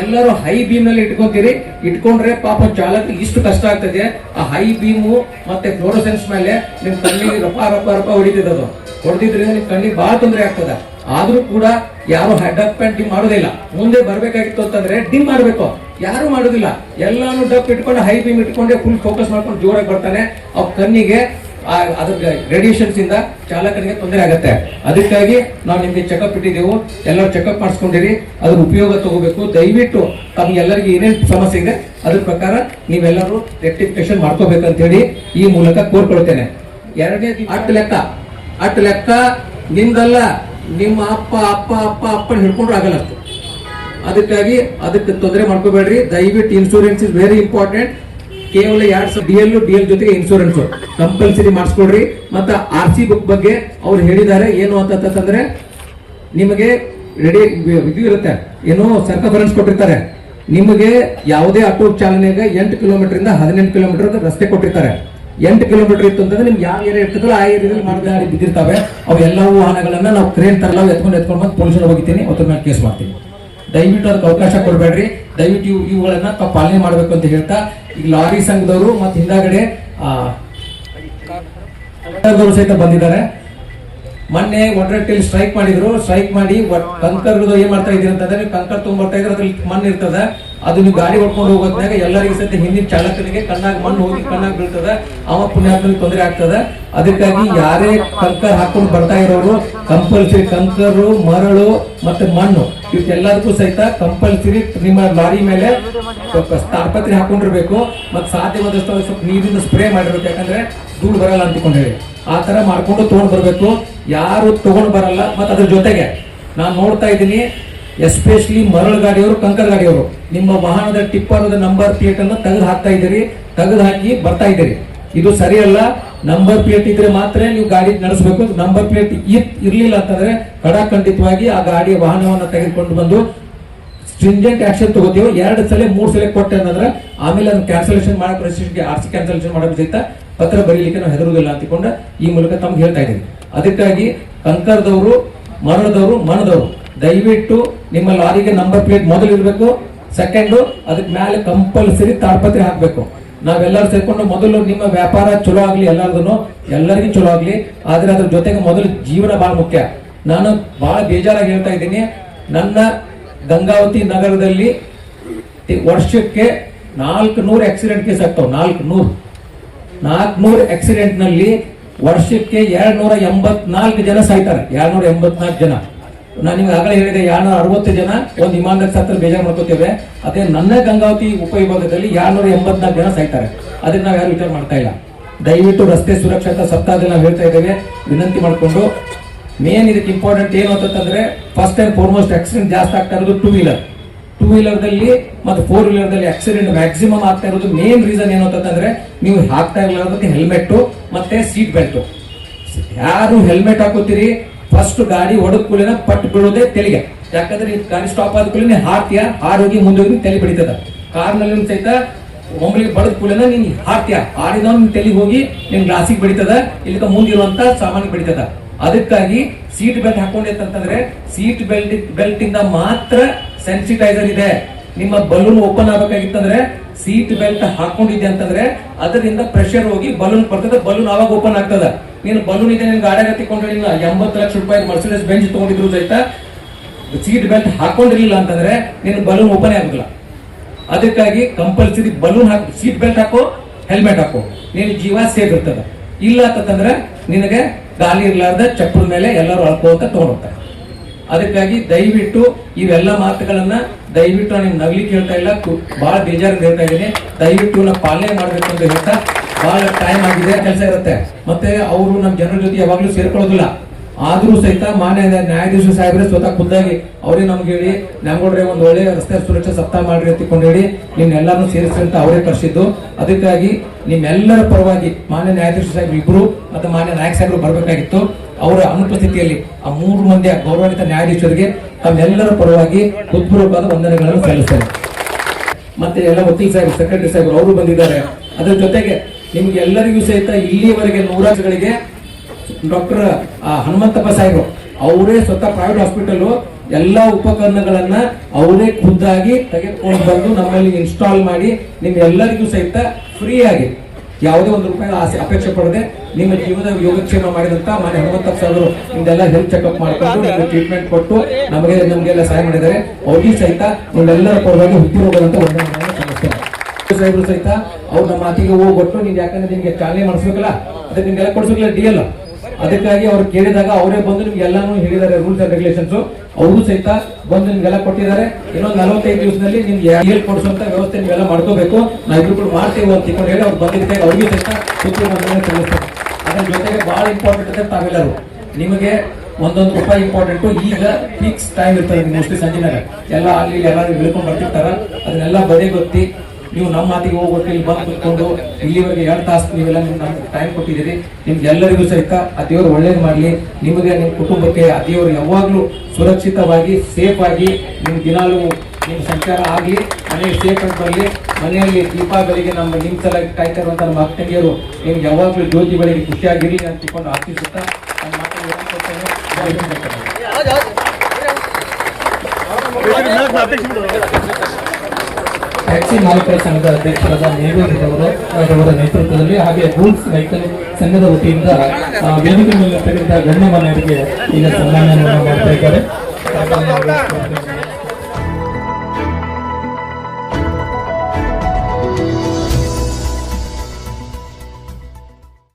ಎಲ್ಲರೂ ಹೈ ಬೀಮ್ನಲ್ಲಿ ಇಟ್ಕೊಂತೀರಿ. ಇಟ್ಕೊಂಡ್ರೆ ಪಾಪ ಚಾಲಕ ಇಷ್ಟು ಕಷ್ಟ ಆಗ್ತದೆ. ಆ ಹೈ ಬೀಮು ಮತ್ತೆ ಫ್ಲೋರೋಸೆನ್ಸ್ ಮೇಲೆ ನಿಮ್ ಕಣ್ಣಿಗೆ ರಪ ರಪ ರಪ ಹೊಡಿತಿದ್ದು ಹೊಡೆದಿದ್ರಿಂದ ನಿಮ್ಮ ಕಣ್ಣಿಗೆ ಬಹಳ ತೊಂದರೆ ಆಗ್ತದ. ಆದ್ರೂ ಕೂಡ ಯಾರು ಹೆಡ್ ಅಂಡ್ ಡಿಮ್ ಮಾಡೋದಿಲ್ಲ. ಮುಂದೆ ಬರಬೇಕಾಗಿತ್ತು ಅಂತಂದ್ರೆ ಡಿಮ್ ಮಾಡಬೇಕು. ಯಾರು ಮಾಡೋದಿಲ್ಲ. ಎಲ್ಲಾನು ಡಪ್ ಇಟ್ಕೊಂಡು ಹೈ ಬಿಮ್ ಇಟ್ಕೊಂಡೆ ಫುಲ್ ಫೋಕಸ್ ಮಾಡ್ಕೊಂಡು ಜೋರಾಗಿ ಬರ್ತಾನೆ. ಅವ್ ಕಣ್ಣಿಗೆ ಅದ್ರ ರೇಡಿಯೇಷನ್ಸ್ ಇಂದ ಚಾಲಕನಿಗೆ ತೊಂದರೆ ಆಗುತ್ತೆ. ಅದಕ್ಕಾಗಿ ನಾವು ನಿಮಗೆ ಚೆಕಪ್ ಇಟ್ಟಿದ್ದೆವು. ಎಲ್ಲರೂ ಚೆಕಪ್ ಮಾಡಿಸ್ಕೊಂಡಿರಿ. ಅದ್ರ ಉಪಯೋಗ ತಗೋಬೇಕು. ದಯವಿಟ್ಟು ತಮ್ಗೆಲ್ಲರಿಗೆ ಏನೇನು ಸಮಸ್ಯೆ ಇದೆ, ಅದ್ರ ಪ್ರಕಾರ ನೀವೆಲ್ಲರೂ ರೆಕ್ಟಿಫಿಕೇಶನ್ ಮಾಡ್ಕೋಬೇಕಂತ ಹೇಳಿ ಈ ಮೂಲಕ ಕೋರ್ಕೊಳ್ತೇನೆ. ಎರಡನೇ ಅಟ್ ಲೆಕ್ಕ. ಅಟ್ ಲೆಕ್ಕ ನಿಮ್ದಲ್ಲ. ನಿಮ್ಮ ಅಪ್ಪ ಅಪ್ಪ ಅಪ್ಪ ಅಪ್ಪನ ಹಿಡ್ಕೊಂಡ್ರು ಆಗಲ್ಲ ಅಷ್ಟು. ಅದಕ್ಕಾಗಿ ಅದಕ್ಕೆ ತೊಂದರೆ ಮಾಡ್ಕೋಬೇಡ್ರಿ. ದಯವಿಟ್ಟು ಇನ್ಶೂರೆನ್ಸ್ ಇಸ್ ವೆರಿ ಇಂಪಾರ್ಟೆಂಟ್ ಕೇವಲ ಎರಡ್ ಸಾವಿರ ಡಿ ಎಲ್ ಡಿ ಎಲ್ ಜೊತೆಗೆ ಇನ್ಶೂರೆನ್ಸ್ ಕಂಪಲ್ಸರಿ ಮಾಡಿಸ್ಕೊಡ್ರಿ. ಮತ್ತೆ ಆರ್ ಸಿ ಬುಕ್ ಬಗ್ಗೆ ಅವ್ರು ಹೇಳಿದ್ದಾರೆ. ಏನು ಅಂತಂದ್ರೆ ನಿಮಗೆ ರೆಡಿ ಇದು ಇರುತ್ತೆ. ಏನೋ ಸರ್ಕಫರೆನ್ಸ್ ಕೊಟ್ಟಿರ್ತಾರೆ. ನಿಮಗೆ ಯಾವುದೇ ಆಟೋ ಚಾಲನೆಗೆ ಎಂಟು ಕಿಲೋಮೀಟರ್ ಇಂದ ಹದಿನೆಂಟು ಕಿಲೋಮೀಟರ್ ರಸ್ತೆ ಕೊಟ್ಟಿರ್ತಾರೆ. ಎಂಟು ಕಿಲೋಮೀಟರ್ ಇತ್ತು ಅಂತಂದ್ರೆ ನಿಮ್ಗೆ ಯಾವ ಏರಿಯಾ ಇರ್ತದೋ ಆ ಏರಿಯಾದಲ್ಲಿ ಮಾಡಿದ ಬಿದ್ದಿರ್ತಾವೆ. ಅವು ಎಲ್ಲವೂ ವಾಹನಗಳನ್ನ ನಾವು ಕ್ರೇನ್ ತರಲ್ಲ ಎತ್ಕೊಂಡು ಎತ್ಕೊಂಡು ಬಂದು ಪೊಲೀಸರು ಹೋಗಿದ್ದೀನಿ ಅದ್ರ ಮೇಲೆ ಕೇಸ್ ಮಾಡ್ತೀನಿ. ದಯವಿಟ್ಟು ಅದಕ್ಕೆ ಅವಕಾಶ ಕೊಡಬೇಡ್ರಿ. ದಯವಿಟ್ಟು ಇವು ಇವುಗಳನ್ನ ತಾವು ಪಾಲನೆ ಮಾಡಬೇಕು ಅಂತ ಹೇಳ್ತಾ, ಈಗ ಲಾರಿ ಸಂಘದವರು ಮತ್ತೆ ಹಿಂದಾಗಡೆ ಕಂಕರ್ದವರು ಸಹಿತ ಬಂದಿದ್ದಾರೆ. ಮೊನ್ನೆ ಒಡ್ರಟ್ಟಿಯಲ್ಲಿ ಸ್ಟ್ರೈಕ್ ಮಾಡಿದ್ರು. ಸ್ಟ್ರೈಕ್ ಮಾಡಿ ಕಂಕರ್ ಏನ್ ಮಾಡ್ತಾ ಇದೀರಿ ಅಂತಂದ್ರೆ ನೀವು ಕಂಕರ್ ತೊಗೊಂಡ್ಬರ್ತಾ ಇದ್ರೆ ಅದ್ರಲ್ಲಿ ಮಣ್ಣು ಇರ್ತದ. ಅದು ನೀವು ಗಾಡಿ ಹೊಡ್ಕೊಂಡು ಹೋಗೋದ್ನಾಗ ಎಲ್ಲರಿಗೂ ಸಹಿತ ಹಿಂದಿನ ಚಾಲಕನಿಗೆ ಕಣ್ಣಾಗ ಮಣ್ಣು ಹೋಗಿ ಕಣ್ಣಾಗ ಬೀಳ್ತದ, ಅವ ಪುಣ್ಯಾತ್ಮನಿಗೆ ತೊಂದರೆ ಆಗ್ತದ. ಅದಕ್ಕಾಗಿ ಯಾರೇ ಕಂಕರ್ ಹಾಕೊಂಡು ಬರ್ತಾ ಇರೋರು, ಕಂಪಲ್ಸರಿ ಕಂಕರು, ಮರಳು ಮತ್ತೆ ಮಣ್ಣು ಇವಕ್ಕೆಲ್ಲದಕ್ಕೂ ಸಹಿತ ಕಂಪಲ್ಸರಿ ನಿಮ್ಮ ಲಾರಿ ಮೇಲೆ ತಾಡ್ಪತ್ರೆ ಹಾಕೊಂಡಿರ್ಬೇಕು. ಮತ್ತೆ ಸಾಧ್ಯವಾದಷ್ಟು ಸ್ವಲ್ಪ ನೀರಿನ ಸ್ಪ್ರೇ ಮಾಡಿರ್ಬೇಕು. ಯಾಕಂದ್ರೆ ಧೂಳು ಬರಲ್ಲ ಅಂದ್ಕೊಂಡು ಹೇಳಿ. ಆ ತರ ಮಾಡ್ಕೊಂಡು ತಗೊಂಡ್ ಬರ್ಬೇಕು. ಯಾರು ತಗೊಂಡ್ ಬರಲ್ಲ, ಮತ್ತೆ ಅದ್ರ ಜೊತೆಗೆ. ನಾನು ನೋಡ್ತಾ ಇದ್ದೀನಿ ಎಸ್ಪೆಷಲಿ ಮರಳು ಗಾಡಿಯವರು, ಕಂಕರ್ ಗಾಡಿಯವರು. ನಿಮ್ಮ ವಾಹನದ ಟಿಪ್ಪರದ ನಂಬರ್ ಪ್ಲೇಟ್ ಅನ್ನು ತೆಗೆದು ಹಾಕ್ತಾ ಇದ್ದೀರಿ. ತೆಗೆದು ಹಾಕಿ ಬರ್ತಾ ಇದ್ದೀರಿ. ಇದು ಸರಿಯಲ್ಲ. ನಂಬರ್ ಪ್ಲೇಟ್ ಇದ್ರೆ ಮಾತ್ರ ನೀವು ಗಾಡಿ ನಡೆಸಬೇಕು. ನಂಬರ್ ಪ್ಲೇಟ್ ಇರ್ಲಿಲ್ಲ ಅಂತಂದ್ರೆ ಕಡಾಖಂಡಿತವಾಗಿ ಆ ಗಾಡಿಯ ವಾಹನವನ್ನು ತೆಗೆದುಕೊಂಡು ಬಂದು ಸ್ಟ್ರಿಂಜೆಂಟ್ ಆಕ್ಷನ್ ತಗೋತೀವಿ. ಎರಡು ಸಲ, ಮೂರು ಸಲ ಕೊಟ್ಟೆ ಅಂದ್ರೆ ಆಮೇಲೆ ಅದನ್ನ ಕ್ಯಾನ್ಸಲೇಷನ್ ಮಾಡಕ್ಕೆ ರಿಜಿಸ್ಟ್ರೇಷನ್ಗೆ ಆರ್ ಸಿ ಕ್ಯಾನ್ಸಲೇಷನ್ ಸಹಿತ ಪತ್ರ ಬರೀಲಿಕ್ಕೆ ನಾವು ಹೆದರುವುದಿಲ್ಲ ಅಂತಕೊಂಡು ಈ ಮೂಲಕ ತಮ್ಗೆ ಹೇಳ್ತಾ ಇದ್ದೀನಿ ಅದಕ್ಕಾಗಿ ಕಂಕರ್ದವರು, ಮರಳದವರು, ಮನದವರು, ದಯವಿಟ್ಟು ನಿಮ್ಮ ಲಾರಿಗೆ ನಂಬರ್ ಪ್ಲೇಟ್ ಮೊದಲು ಇರಬೇಕು ಸೆಕೆಂಡು ಅದಕ್ಕೆ ಮೇಲೆ ಕಂಪಲ್ಸರಿ ತಾಡ್ಪತ್ರೆ ಹಾಕಬೇಕು. ನಾವೆಲ್ಲರೂ ಸೇರ್ಕೊಂಡು ಮೊದಲು ನಿಮ್ಮ ವ್ಯಾಪಾರ ಚಲೋ ಆಗಲಿ ಎಲ್ಲರದನ್ನು ಎಲ್ಲರಿಗೂ ಚಲೋ ಆಗಲಿ, ಆದರೆ ಅದ್ರ ಜೊತೆಗೆ ಮೊದಲು ಜೀವನ ಬಹಳ ಮುಖ್ಯ. ನಾನು ಬಹಳ ಬೇಜಾರಾಗಿ ಹೇಳ್ತಾ ಇದ್ದೀನಿ, ನನ್ನ ಗಂಗಾವತಿ ನಗರದಲ್ಲಿ ವರ್ಷಕ್ಕೆ ನಾಲ್ಕು ನೂರು ಆಕ್ಸಿಡೆಂಟ್ ಕೇಸ್ ಆಗ್ತಾವ ನಾಲ್ಕು ನೂರು ನಾಲ್ಕುನೂರು ಆಕ್ಸಿಡೆಂಟ್ನಲ್ಲಿ ವರ್ಷಕ್ಕೆ ಎರಡ್ ನೂರ ಎಂಬತ್ನಾಲ್ಕು ಜನ ಸಾಯ್ತಾರೆ ಎರಡ್ ನೂರ ಎಂಬತ್ನಾಲ್ಕು ಜನ. ನಾನು ನಿಮ್ಗೆ ಆಗಲೇ ಹೇಳಿದೆ ಎರಡ್ನೂರ ಅರವತ್ತು ಜನ ಒಂದು ವಿಮಾನದ ಸತ್ರ ಬೇಜಾರು ಮಾಡ್ಕೋತೇವೆ. ಅದೇ ನನ್ನ ಗಂಗಾವತಿ ಉಪವಿಭಾಗದಲ್ಲಿ ಎರಡ್ ನೂರ ಎಂಬತ್ನಾಲ್ಕು ಜನ ಸಾಯ್ತಾರೆ. ಅದಕ್ಕೆ ನಾವು ಯಾರು ವಿಚಾರ ಮಾಡ್ತಾ ಇಲ್ಲ. ದಯವಿಟ್ಟು ರಸ್ತೆ ಸುರಕ್ಷತಾ ಸಪ್ತಾಹದಲ್ಲಿ ನಾವು ಹೇಳ್ತಾ ಇದ್ದೇವೆ. ವಿನಂತಿ ಮಾಡಿಕೊಂಡು. ಮೇನ್ ಇದಕ್ಕೆ ಇಂಪಾರ್ಟೆಂಟ್ ಏನು ಅಂತಂದ್ರೆ ಫಸ್ಟ್ ಆ್ಯಂಡ್ ಫಾರ್ಮೋಸ್ಟ್ ಆಕ್ಸಿಡೆಂಟ್ ಜಾಸ್ತಿ ಆಗ್ತಾ ಇರೋದು ಟೂ ವೀಲರ್ ಟೂ ವೀಲರ್ ದಲ್ಲಿ ಮತ್ತು ಫೋರ್ ವೀಲರ್ ದಲ್ಲಿ ಆಕ್ಸಿಡೆಂಟ್ ಮ್ಯಾಕ್ಸಿಮಮ್ ಆಗ್ತಾ ಇರೋದು ಮೇನ್ ರೀಸನ್ ಏನು ಅಂತಂದ್ರೆ, ನೀವು ಹಾಕ್ತಾ ಇರೋದಕ್ಕೆ ಹೆಲ್ಮೆಟ್ ಮತ್ತೆ ಸೀಟ್ ಬೆಲ್ಟ್ ಯಾರು ಹೆಲ್ಮೆಟ್ ಹಾಕೋತೀರಿ ಫಸ್ಟ್ ಗಾಡಿ ಹೊಡೆದ ಕೂಲಿನ ಪಟ್ ಬೀಳೋದೇ ತೆಲಿಗೆ. ಯಾಕಂದ್ರೆ ಗಾಡಿ ಸ್ಟಾಪ್ ಆದ ಕೂಡ ಹಾರ್ತೀಯ, ಹಾರೋಗಿ ಮುಂದೆ ಹೋಗಿ ತಲೆ ಬಡಿತದ. ಕಾರ್ನಲ್ಲಿ ಸಹಿತ ಒಮ್ಮೆ ಬಡದ ಕೂಲಿನ ನೀನ್ ಹಾರ್ತೀಯ ಹಾರಿದವ್ ತೆಲಿಗೆ ಹೋಗಿ ನಿನ್ ಗ್ಲಾಸಿಗೆ ಬಡಿತದ ಇಲ್ಲಿಗ ಮುಂದಿರುವಂತ ಸಾಮಾನ್ಯ ಬಡಿತದ. ಅದಕ್ಕಾಗಿ ಸೀಟ್ ಬೆಲ್ಟ್ ಹಾಕೊಂಡಿತ್ತಂತಂದ್ರೆ ಸೀಟ್ ಬೆಲ್ಟ್ ಬೆಲ್ಟ್ ಇಂದ ಮಾತ್ರ ಸೆನ್ಸಿಟೈಸರ್ ಇದೆ. ನಿಮ್ಮ ಬಲೂನ್ ಓಪನ್ ಆಗಬೇಕಾಗಿತ್ತಂದ್ರೆ ಸೀಟ್ ಬೆಲ್ಟ್ ಹಾಕೊಂಡಿದ್ದೆ ಅಂತಂದ್ರೆ ಅದರಿಂದ ಪ್ರೆಷರ್ ಹೋಗಿ ಬಲೂನ್ ಬರ್ತದೆ ಬಲೂನ್ ಅವಾಗ ಓಪನ್ ಆಗ್ತದ. ನೀನು ಬಲೂನ್ ಇದೆ ನಿನ್ ಗಾಡಿಯಾಗ ತಿಕ್ಕೊಂಡು ನೀನು ಎಂಬತ್ತು ಲಕ್ಷ ರೂಪಾಯಿ ಮರ್ಸಿಡಿಸ್ ಬೆಂಚ್ ತಗೊಂಡಿದ್ರು ಸಹಿತ ಸೀಟ್ ಬೆಲ್ಟ್ ಹಾಕೊಂಡಿರ್ಲಿಲ್ಲ ಅಂತಂದ್ರೆ ನಿನ್ ಬಲೂನ್ ಓಪನ್ ಆಗುದಿಲ್ಲ. ಅದಕ್ಕಾಗಿ ಕಂಪಲ್ಸರಿ ಬಲೂನ್ ಹಾಕಿ ಸೀಟ್ ಬೆಲ್ಟ್ ಹಾಕೋ ಹೆಲ್ಮೆಟ್ ಹಾಕೋ. ನೀನು ಜೀವ ಸೇಫ್ ಇರ್ತದ. ಇಲ್ಲ ಅಂತಂದ್ರೆ ನಿನಗೆ ಗಾಲಿ ಇರ್ಲಾರ್ದ ಚಪ್ಪಲ್ ಮೇಲೆ ಎಲ್ಲರೂ ಅಳ್ಕೋತ ತಗೊಂಡೋಗ್ತಾರೆ. ಅದಕ್ಕಾಗಿ ದಯವಿಟ್ಟು ಇವೆಲ್ಲ ಮಾತುಗಳನ್ನ ದಯವಿಟ್ಟು ನಾನು ನಗ್ಲಿಕ್ಕೆ ಹೇಳ್ತಾ ಇಲ್ಲ ಬಹಳ ಬೇಜಾರಿಂದ ಹೇಳ್ತಾ ಇದ್ದೀನಿ. ದಯವಿಟ್ಟು ನಾವು ಪಾಲನೆ ಮಾಡಬೇಕು ಅಂತ ಹೇಳ್ತಾ ಬಹಳ ಟೈಮ್ ಆಗಿದೆ, ಕೆಲಸ ಇರುತ್ತೆ. ಮತ್ತೆ ಅವರು ನಮ್ಮ ಜನರ ಜೊತೆ ಯಾವಾಗ್ಲೂ ಸೇರ್ಕೊಳ್ಳೋದಿಲ್ಲ. ಆದ್ರೂ ಸಹಿತ ಮಾನ್ಯ ನ್ಯಾಯಾಧೀಶ ಸಾಹೇಬ್ರೆ ಸ್ವತಃ ಖುದ್ದಾಗಿ ಅವರೇ ನಮ್ಗೆ ಹೇಳಿ ನಮ್ಗೊಡ್ರೆ ಒಂದು ಒಳ್ಳೆ ರಸ್ತೆ ಸುರಕ್ಷಾ ಸಪ್ತಾಹ ಮಾಡ್ರಿ ಅಂತ ತಿಳ್ಕೊಂಡು ಹೇಳಿ ನಿಮ್ನೆಲ್ಲರನ್ನು ಸೇರಿಸಿ ಅಂತ ಅವರೇ ಕರ್ಸಿದ್ದು ಅದಕ್ಕಾಗಿ ನಿಮ್ಮೆಲ್ಲರ ಪರವಾಗಿ ಮಾನ್ಯ ನ್ಯಾಯಾಧೀಶ ಸಾಹೇಬ್ರು ಇಬ್ರು ಮತ್ತೆ ಮಾನ್ಯ ನಾಯಕ ಸಾಹೇಬ್ರು ಬರ್ಬೇಕಾಗಿತ್ತು. ಅವರ ಅನುಪಸ್ಥಿತಿಯಲ್ಲಿ ಆ ಮೂರು ಮಂದಿಯ ಗೌರವಾನ್ವಿತ ನ್ಯಾಯಾಧೀಶರಿಗೆ ತಮ್ಮೆಲ್ಲರ ಪರವಾಗಿ ಹೃತ್ಪೂರ್ವಕವಾದ ವಂದನೆಗಳನ್ನು ಸಲ್ಲಿಸ್ತೇನೆ. ಮತ್ತೆ ಎಲ್ಲ ವಕೀಲ್ ಸಾಹೇಬ್ ಸೆಕ್ರೆಟರಿ ಸಾಹೇಬರು, ಅವರು ಬಂದಿದ್ದಾರೆ. ಅದರ ಜೊತೆಗೆ ನಿಮ್ಗೆ ಎಲ್ಲರಿಗೂ ಸಹಿತ ಇಲ್ಲಿಯವರೆಗೆ ನೂರಾಜುಗಳಿಗೆ ಡಾಕ್ಟರ್ ಹನುಮಂತಪ್ಪ ಸಾಹೇಬರು ಅವರೇ ಸ್ವತಃ ಪ್ರೈವೇಟ್ ಹಾಸ್ಪಿಟಲ್ ಎಲ್ಲ ಉಪಕರಣಗಳನ್ನ ಅವರೇ ಖುದ್ದಾಗಿ ತೆಗೆದುಕೊಂಡು ಬಂದು ನಮ್ಮಲ್ಲಿ ಇನ್ಸ್ಟಾಲ್ ಮಾಡಿ ನಿಮ್ಗೆಲ್ಲರಿಗೂ ಸಹಿತ ಫ್ರೀ ಆಗಿ ಯಾವುದೇ ಒಂದು ರೂಪಾಯಿ ಆಸೆ, ಅಪೇಕ್ಷೆ ಪಡದೆ ನಿಮ್ಮ ಜೀವನ ಯೋಗಕ್ಷೇಮ ಮಾಡಿದಂತ ಮಾನ್ಯ ಹನುಮಂತಪ್ಪ ಸಾಹೇಬರು ನಿಮ್ದೆಲ್ಲ ಹೆಲ್ತ್ ಚೆಕ್ಅಪ್ ಮಾಡ್ಕೊಂಡು ಟ್ರೀಟ್ಮೆಂಟ್ ಕೊಟ್ಟು ನಮಗೆ, ನಮಗೆಲ್ಲ ಸಹಾಯ ಮಾಡಿದ್ದಾರೆ. ಅವ್ರಿಗೆ ಸಹಿತ ನಿಮ್ಮೆಲ್ಲರ ಪರವಾಗಿ ಹುಟ್ಟಿರೋದಂತ ಒಂದು ಸಾಹೇಬ್ರು ಸಹಿತ ಅವ್ರು ನಮ್ಮ ಮಾತಿಗೆ ಹೋಗ್ಬಿಟ್ಟು ನೀವು ಯಾಕಂದ್ರೆ ನಿಮ್ಗೆ ಚಾಲನೆ ಮಾಡಿಸ್ಬೇಕಲ್ಲ, ಅದಕ್ಕೆ ನಿಮ್ಗೆಲ್ಲ ಕೊಡ್ಸೋಕ್ಕಿಲ್ಲ ಡಿ ಎಲ್ ಅದಕ್ಕಾಗಿ ಅವ್ರು ಕೇಳಿದಾಗ ಅವರೇ ಬಂದು ನಿಮ್ಗೆ ಎಲ್ಲಾನು ಹೇಳಿದ್ದಾರೆ ರೂಲ್ಸ್ ಅಂಡ್ ರೆಗ್ಯುಲೇಷನ್ಸ್ ಅವರು ಸಹಿತ ಬಂದು ನಿಮ್ಗೆಲ್ಲ ಕೊಟ್ಟಿದ್ದಾರೆ. ಇನ್ನೊಂದು ನಲವತ್ತೈದು ದಿವಸದಲ್ಲಿ ನಿಮ್ಗೆ ಎಲ್ ಕೊಡಿಸುವಂತ ವ್ಯವಸ್ಥೆ ನೀವೆಲ್ಲ ಮಾಡ್ಕೋಬೇಕು. ನಾವಿಬ್ರು ಕೂಡ ಮಾಡ್ತೇವೆ ಅಂತ ಹೇಳಿ ಅವ್ರು ಬಂದಿದ್ದಕ್ಕೆ ಅವ್ರಿಗೂ ಸಹಿತ ಬಂದನೆ ಸಲ್ಲಿಸ್ತಾರೆ ಅದ್ರ ಜೊತೆಗೆ ಬಹಳ ಇಂಪಾರ್ಟೆಂಟ್ ಅಂದ್ರೆ ತಾವೆಲ್ಲರೂ. ನಿಮಗೆ ಒಂದೊಂದು ರೂಪಾಯಿ ಇಂಪಾರ್ಟೆಂಟ್ ಈಗ ಫಿಕ್ಸ್ ಟೈಮ್ ಇರ್ತದೆ ಮೋಸ್ಟ್ಲಿ ಸಂಜೆನಾಗ ಎಲ್ಲ ಅಲ್ಲಿ ಎಲ್ಲರೂ ಎಲ್ಲ ಇಳ್ಕೊಂಡ್ ಬರ್ತಿರ್ತಾರ. ಅದನ್ನೆಲ್ಲ ಬದೇ ಗೊತ್ತಿ ನೀವು ನಮ್ಮ ಮಾತಿಗೆ ಹೋಗ್ಬಿಟ್ಟು ಇಲ್ಲಿ ಬಂದು ಕುತ್ಕೊಂಡು ಇಲ್ಲಿವರೆಗೆ ಎರಡು ತಾಸು ನೀವೆಲ್ಲ ನಿಮ್ಗೆ ನಮ್ಗೆ ಟೈಮ್ ಕೊಟ್ಟಿದ್ದೀರಿ. ನಿಮ್ಗೆ ಎಲ್ಲರಿಗೂ ಸಹಿತ ಆ ದೇವರು ಒಳ್ಳೇದು ಮಾಡಲಿ. ನಿಮಗೆ ನಿಮ್ಮ ಕುಟುಂಬಕ್ಕೆ ಆ ದೇವರು ಯಾವಾಗಲೂ ಸುರಕ್ಷಿತವಾಗಿ ಸೇಫ್ ಆಗಿ ನಿಮ್ಮ ದಿನಾಲೂ ನಿಮ್ಮ ಸಂಚಾರ ಆಗಲಿ. ಮನೆಗೆ ಸೇಫ್ ಆಗಿ ಬರಲಿ. ಮನೆಯಲ್ಲಿ ದೀಪಾವಳಿಗೆ ನಮ್ಮ ನಿಮ್ಮ ಸಲ ಕಾಯ್ತಾ ಇರುವಂತ ನಮ್ಮ ಅಕ್ಕ ತಂಗಿಯರು ನಿಮ್ಗೆ ಯಾವಾಗಲೂ ಜ್ಯೋತಿ ಬೆಳಗ್ಗೆ ಖುಷಿಯಾಗಿರಲಿ ಅಂತ ತಿಳ್ಕೊಂಡು ಆಶಿಸುತ್ತಾ ನನ್ನ ಮಾತನ್ನು ಕೊಡ್ತೇನೆ. ಜೈ ಹಿಂದ್ ಜೈ ಕರ್ನಾಟಕ. ಟ್ಯಾಕ್ಸಿ ಮಾಲೀಕರ ಸಂಘದ ಅಧ್ಯಕ್ಷರಾದ ಅವರ ನೇತೃತ್ವದಲ್ಲಿ ಹಾಗೆ ಗೂಡ್ಸ್ ವೆಹಿಕಲ್ ಸಂಘದ ವತಿಯಿಂದ ವೇದಿಕೆ ಮೇಲೆ ತೆಗೆದ ಗಣ್ಯಮಾನ್ಯರಿಗೆ ಈಗ ಸನ್ಮಾನವನ್ನು ಮಾಡ್ತಾ ಇದ್ದಾರೆ.